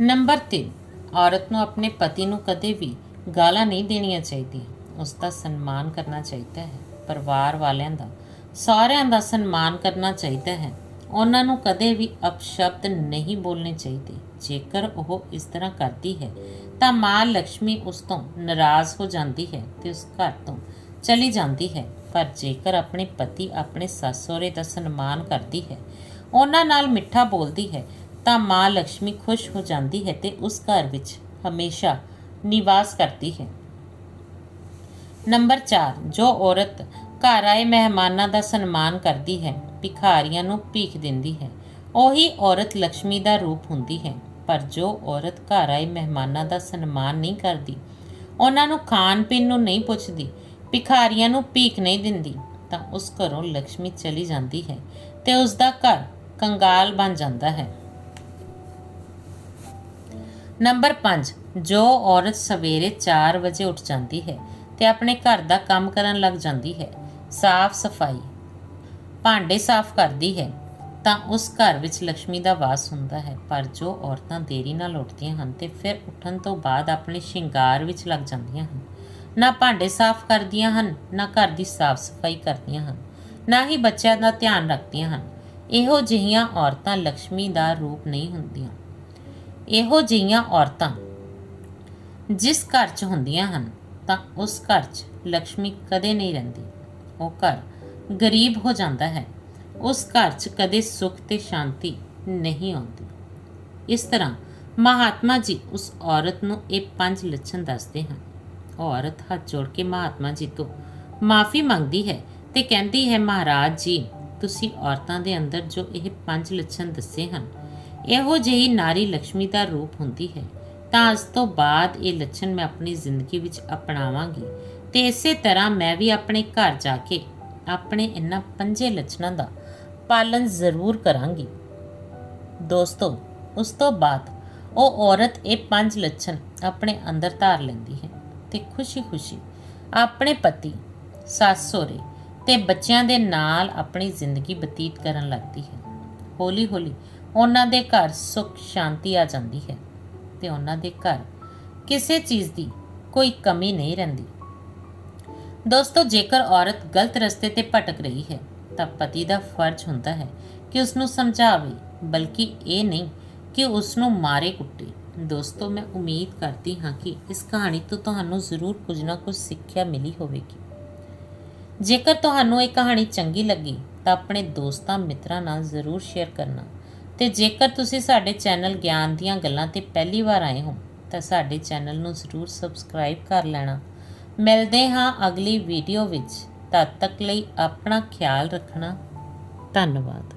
ਨੰਬਰ 3 ਔਰਤ ਨੂੰ ਆਪਣੇ ਪਤੀ ਨੂੰ ਕਦੇ ਵੀ ਗਾਲਾਂ ਨਹੀਂ ਦੇਣੀਆਂ ਚਾਹੀਦੀਆਂ। ਉਸ ਦਾ ਸਨਮਾਨ ਕਰਨਾ ਚਾਹੀਦਾ ਹੈ। ਪਰਿਵਾਰ ਵਾਲਿਆਂ ਦਾ, ਸਾਰਿਆਂ ਦਾ ਸਨਮਾਨ ਕਰਨਾ ਚਾਹੀਦਾ ਹੈ। ਉਹਨਾਂ ਨੂੰ ਕਦੇ ਵੀ ਅਪਸ਼ਬਦ ਨਹੀਂ ਬੋਲਣੇ ਚਾਹੀਦੇ। ਜੇਕਰ ਉਹ ਇਸ ਤਰ੍ਹਾਂ ਕਰਦੀ ਹੈ, ਤਾਂ ਮਾਂ ਲక్ష్ਮੀ ਉਸ ਤੋਂ ਨਾਰਾਜ਼ ਹੋ ਜਾਂਦੀ ਹੈ ਤੇ ਉਸ ਘਰ ਤੋਂ ਚਲੀ ਜਾਂਦੀ ਹੈ। ਪਰ ਜੇਕਰ ਆਪਣੇ ਪਤੀ ਆਪਣੇ ਸੱਸ ਸਹੁਰੇ ਦਾ ਸਨਮਾਨ ਕਰਦੀ ਹੈ, ਉਹਨਾਂ ਨਾਲ ਮਿੱਠਾ ਬੋਲਦੀ ਹੈ, ਤਾਂ ਮਾਂ ਲక్ష్ਮੀ ਖੁਸ਼ ਹੋ ਜਾਂਦੀ ਹੈ ਤੇ ਉਸ ਘਰ ਵਿੱਚ ਹਮੇਸ਼ਾ ਨਿਵਾਸ ਕਰਦੀ ਹੈ। ਨੰਬਰ 4 ਜੋ ਔਰਤ ਘਰ ਆਏ ਮਹਿਮਾਨਾਂ ਦਾ ਸਨਮਾਨ ਕਰਦੀ ਹੈ ਭਿਖਾਰੀਆਂ ਨੂੰ ਭੀਖ ਦਿੰਦੀ ਹੈ। ਉਹੀ ਔਰਤ ਲక్ష్ਮੀ ਦਾ ਰੂਪ ਹੁੰਦੀ ਹੈ, ਪਰ ਜੋ ਔਰਤ ਘਰ ਆਏ ਮਹਿਮਾਨਾਂ ਦਾ ਸਨਮਾਨ ਨਹੀਂ ਕਰਦੀ, ਉਹਨਾਂ ਨੂੰ ਖਾਣ ਪੀਣ ਨੂੰ ਨਹੀਂ ਪੁੱਛਦੀ, ਭਿਖਾਰੀਆਂ ਨੂੰ ਭੀਖ ਨਹੀਂ ਦਿੰਦੀ, ਤਾਂ ਉਸ ਘਰੋਂ ਲక్ష్ਮੀ ਚਲੀ ਜਾਂਦੀ ਹੈ ਤੇ ਉਸ ਦਾ ਘਰ ਕੰਗਾਲ ਬਣ ਜਾਂਦਾ ਹੈ। ਨੰਬਰ 5 ਜੋ ਔਰਤ ਸਵੇਰੇ 4 ਵਜੇ ਉੱਠ ਜਾਂਦੀ ਹੈ ਤੇ ਆਪਣੇ ਘਰ ਦਾ ਕੰਮ ਕਰਨ ਲੱਗ ਜਾਂਦੀ ਹੈ, ਸਾਫ਼ ਸਫ਼ਾਈ। ਭਾਂਡੇ ਸਾਫ਼ ਕਰਦੀ ਹੈ, ਤਾਂ ਉਸ ਘਰ ਵਿੱਚ ਲక్ష్ਮੀ ਦਾ ਵਾਸ ਹੁੰਦਾ ਹੈ। ਪਰ ਜੋ ਔਰਤਾਂ ਦੇਰੀ ਨਾਲ ਉੱਠਦੀਆਂ ਹਨ ਤੇ ਫਿਰ ਉੱਠਣ ਤੋਂ ਬਾਅਦ ਆਪਣੇ ਸ਼ਿੰਗਾਰ ਵਿੱਚ ਲੱਗ ਜਾਂਦੀਆਂ ਹਨ, ਨਾ ਭਾਂਡੇ ਸਾਫ਼ ਕਰਦੀਆਂ ਹਨ, ਨਾ ਘਰ ਦੀ ਸਾਫ਼ ਸਫ਼ਾਈ ਕਰਦੀਆਂ ਹਨ, ਨਾ ਹੀ ਬੱਚਿਆਂ ਦਾ ਧਿਆਨ ਰੱਖਦੀਆਂ ਹਨ। ਇਹੋ ਜਿਹੀਆਂ ਔਰਤਾਂ ਲక్ష్ਮੀ ਦਾ ਰੂਪ ਨਹੀਂ ਹੁੰਦੀਆਂ। ਇਹੋ ਜਿਹੀਆਂ ਔਰਤਾਂ ਜਿਸ ਘਰ 'ਚ ਹੁੰਦੀਆਂ ਹਨ, ਤਾਂ ਉਸ ਘਰ 'ਚ ਲక్ష్ਮੀ ਕਦੇ ਨਹੀਂ ਰਹਿੰਦੀ। ਉਹ ਘਰ ਗਰੀਬ ਹੋ ਜਾਂਦਾ ਹੈ। ਉਸ ਘਰ 'ਚ ਕਦੇ ਸੁੱਖ ਤੇ ਸ਼ਾਂਤੀ ਨਹੀਂ ਆਉਂਦੀ। ਇਸ ਤਰ੍ਹਾਂ ਮਹਾਤਮਾ ਜੀ ਉਸ ਔਰਤ ਨੂੰ ਇਹ ਪੰਜ ਲੱਛਣ ਦੱਸਦੇ ਹਨ। ਔਰਤ ਹੱਥ ਜੋੜ ਕੇ ਮਹਾਤਮਾ ਜੀ ਤੋਂ ਮਾਫੀ ਮੰਗਦੀ ਹੈ ਤੇ ਕਹਿੰਦੀ ਹੈ, ਮਹਾਰਾਜ ਜੀ, ਤੁਸੀਂ ਔਰਤਾਂ ਦੇ ਅੰਦਰ ਜੋ ਇਹ ਪੰਜ ਲੱਛਣ ਦੱਸੇ ਹਨ, ਇਹੋ ਜਿਹੀ ਨਾਰੀ ਲక్ష్ਮੀ ਦਾ ਰੂਪ ਹੁੰਦੀ ਹੈ। ਤਾਂ ਅੱਜ ਤੋਂ ਬਾਅਦ ਇਹ ਲੱਛਣ ਮੈਂ ਆਪਣੀ ਜ਼ਿੰਦਗੀ ਵਿੱਚ ਅਪਣਾਵਾਂਗੀ ਤੇ ਇਸੇ ਤਰ੍ਹਾਂ ਮੈਂ ਵੀ ਆਪਣੇ ਘਰ ਜਾ ਕੇ ਆਪਣੇ ਇਹਨਾਂ ਪੰਜੇ ਲੱਛਣਾਂ ਦਾ ਪਾਲਨ ਜ਼ਰੂਰ ਕਰਾਂਗੀ। ਦੋਸਤੋ, ਉਸ ਤੋਂ ਬਾਅਦ ਉਹ ਔਰਤ ਇਹ ਪੰਜ ਲੱਛਣ ਆਪਣੇ ਅੰਦਰ ਧਾਰ ਲੈਂਦੀ ਹੈ ਤੇ ਖੁਸ਼ੀ-ਖੁਸ਼ੀ ਆਪਣੇ ਪਤੀ, ਸੱਸ, ਸਹੁਰੇ ਤੇ ਬੱਚਿਆਂ ਦੇ ਨਾਲ ਆਪਣੀ ਜ਼ਿੰਦਗੀ ਬਤੀਤ ਕਰਨ ਲੱਗਦੀ ਹੈ। ਹੌਲੀ-ਹੌਲੀ ਉਹਨਾਂ ਦੇ ਘਰ ਸੁੱਖ, ਸ਼ਾਂਤੀ ਆ ਜਾਂਦੀ ਹੈ ਤੇ ਉਹਨਾਂ ਦੇ ਘਰ ਕਿਸੇ ਚੀਜ਼ ਦੀ ਕੋਈ ਕਮੀ ਨਹੀਂ ਰਹਿੰਦੀ। ਦੋਸਤੋ, ਜੇਕਰ ਔਰਤ ਗਲਤ ਰਸਤੇ ਤੇ ਭਟਕ ਰਹੀ ਹੈ, ਤਾਂ ਪਤੀ ਦਾ ਫਰਜ਼ ਹੁੰਦਾ ਹੈ ਕਿ ਉਸ ਨੂੰ ਸਮਝਾਵੇ, ਬਲਕਿ ਇਹ ਨਹੀਂ ਕਿ ਉਸ ਨੂੰ ਮਾਰੇ ਕੁੱਟੇ। ਦੋਸਤੋ, ਮੈਂ ਉਮੀਦ ਕਰਦੀ ਹਾਂ ਕਿ ਇਸ ਕਹਾਣੀ ਤੋਂ ਤੁਹਾਨੂੰ ਜ਼ਰੂਰ ਕੁਝ ਨਾ ਕੁਝ ਸਿੱਖਿਆ ਮਿਲੀ ਹੋਵੇਗੀ। ਜੇਕਰ ਤੁਹਾਨੂੰ ਇਹ ਕਹਾਣੀ ਚੰਗੀ ਲੱਗੀ, ਤਾਂ ਆਪਣੇ ਦੋਸਤਾਂ ਮਿੱਤਰਾਂ ਨਾਲ ਜ਼ਰੂਰ ਸ਼ੇਅਰ ਕਰਨਾ। ਤੇ ਜੇਕਰ ਤੁਸੀਂ ਸਾਡੇ ਚੈਨਲ ਗਿਆਨ ਦੀਆਂ ਗੱਲਾਂ ਤੇ ਪਹਿਲੀ ਵਾਰ ਆਏ ਹੋ, ਤਾਂ ਸਾਡੇ ਚੈਨਲ ਨੂੰ ਜ਼ਰੂਰ ਸਬਸਕ੍ਰਾਈਬ ਕਰ ਲੈਣਾ। ਮਿਲਦੇ ਹਾਂ ਅਗਲੀ ਵੀਡੀਓ ਵਿੱਚ। ਤਦ ਤੱਕ ਲਈ ਆਪਣਾ ਖਿਆਲ ਰੱਖਣਾ। ਧੰਨਵਾਦ।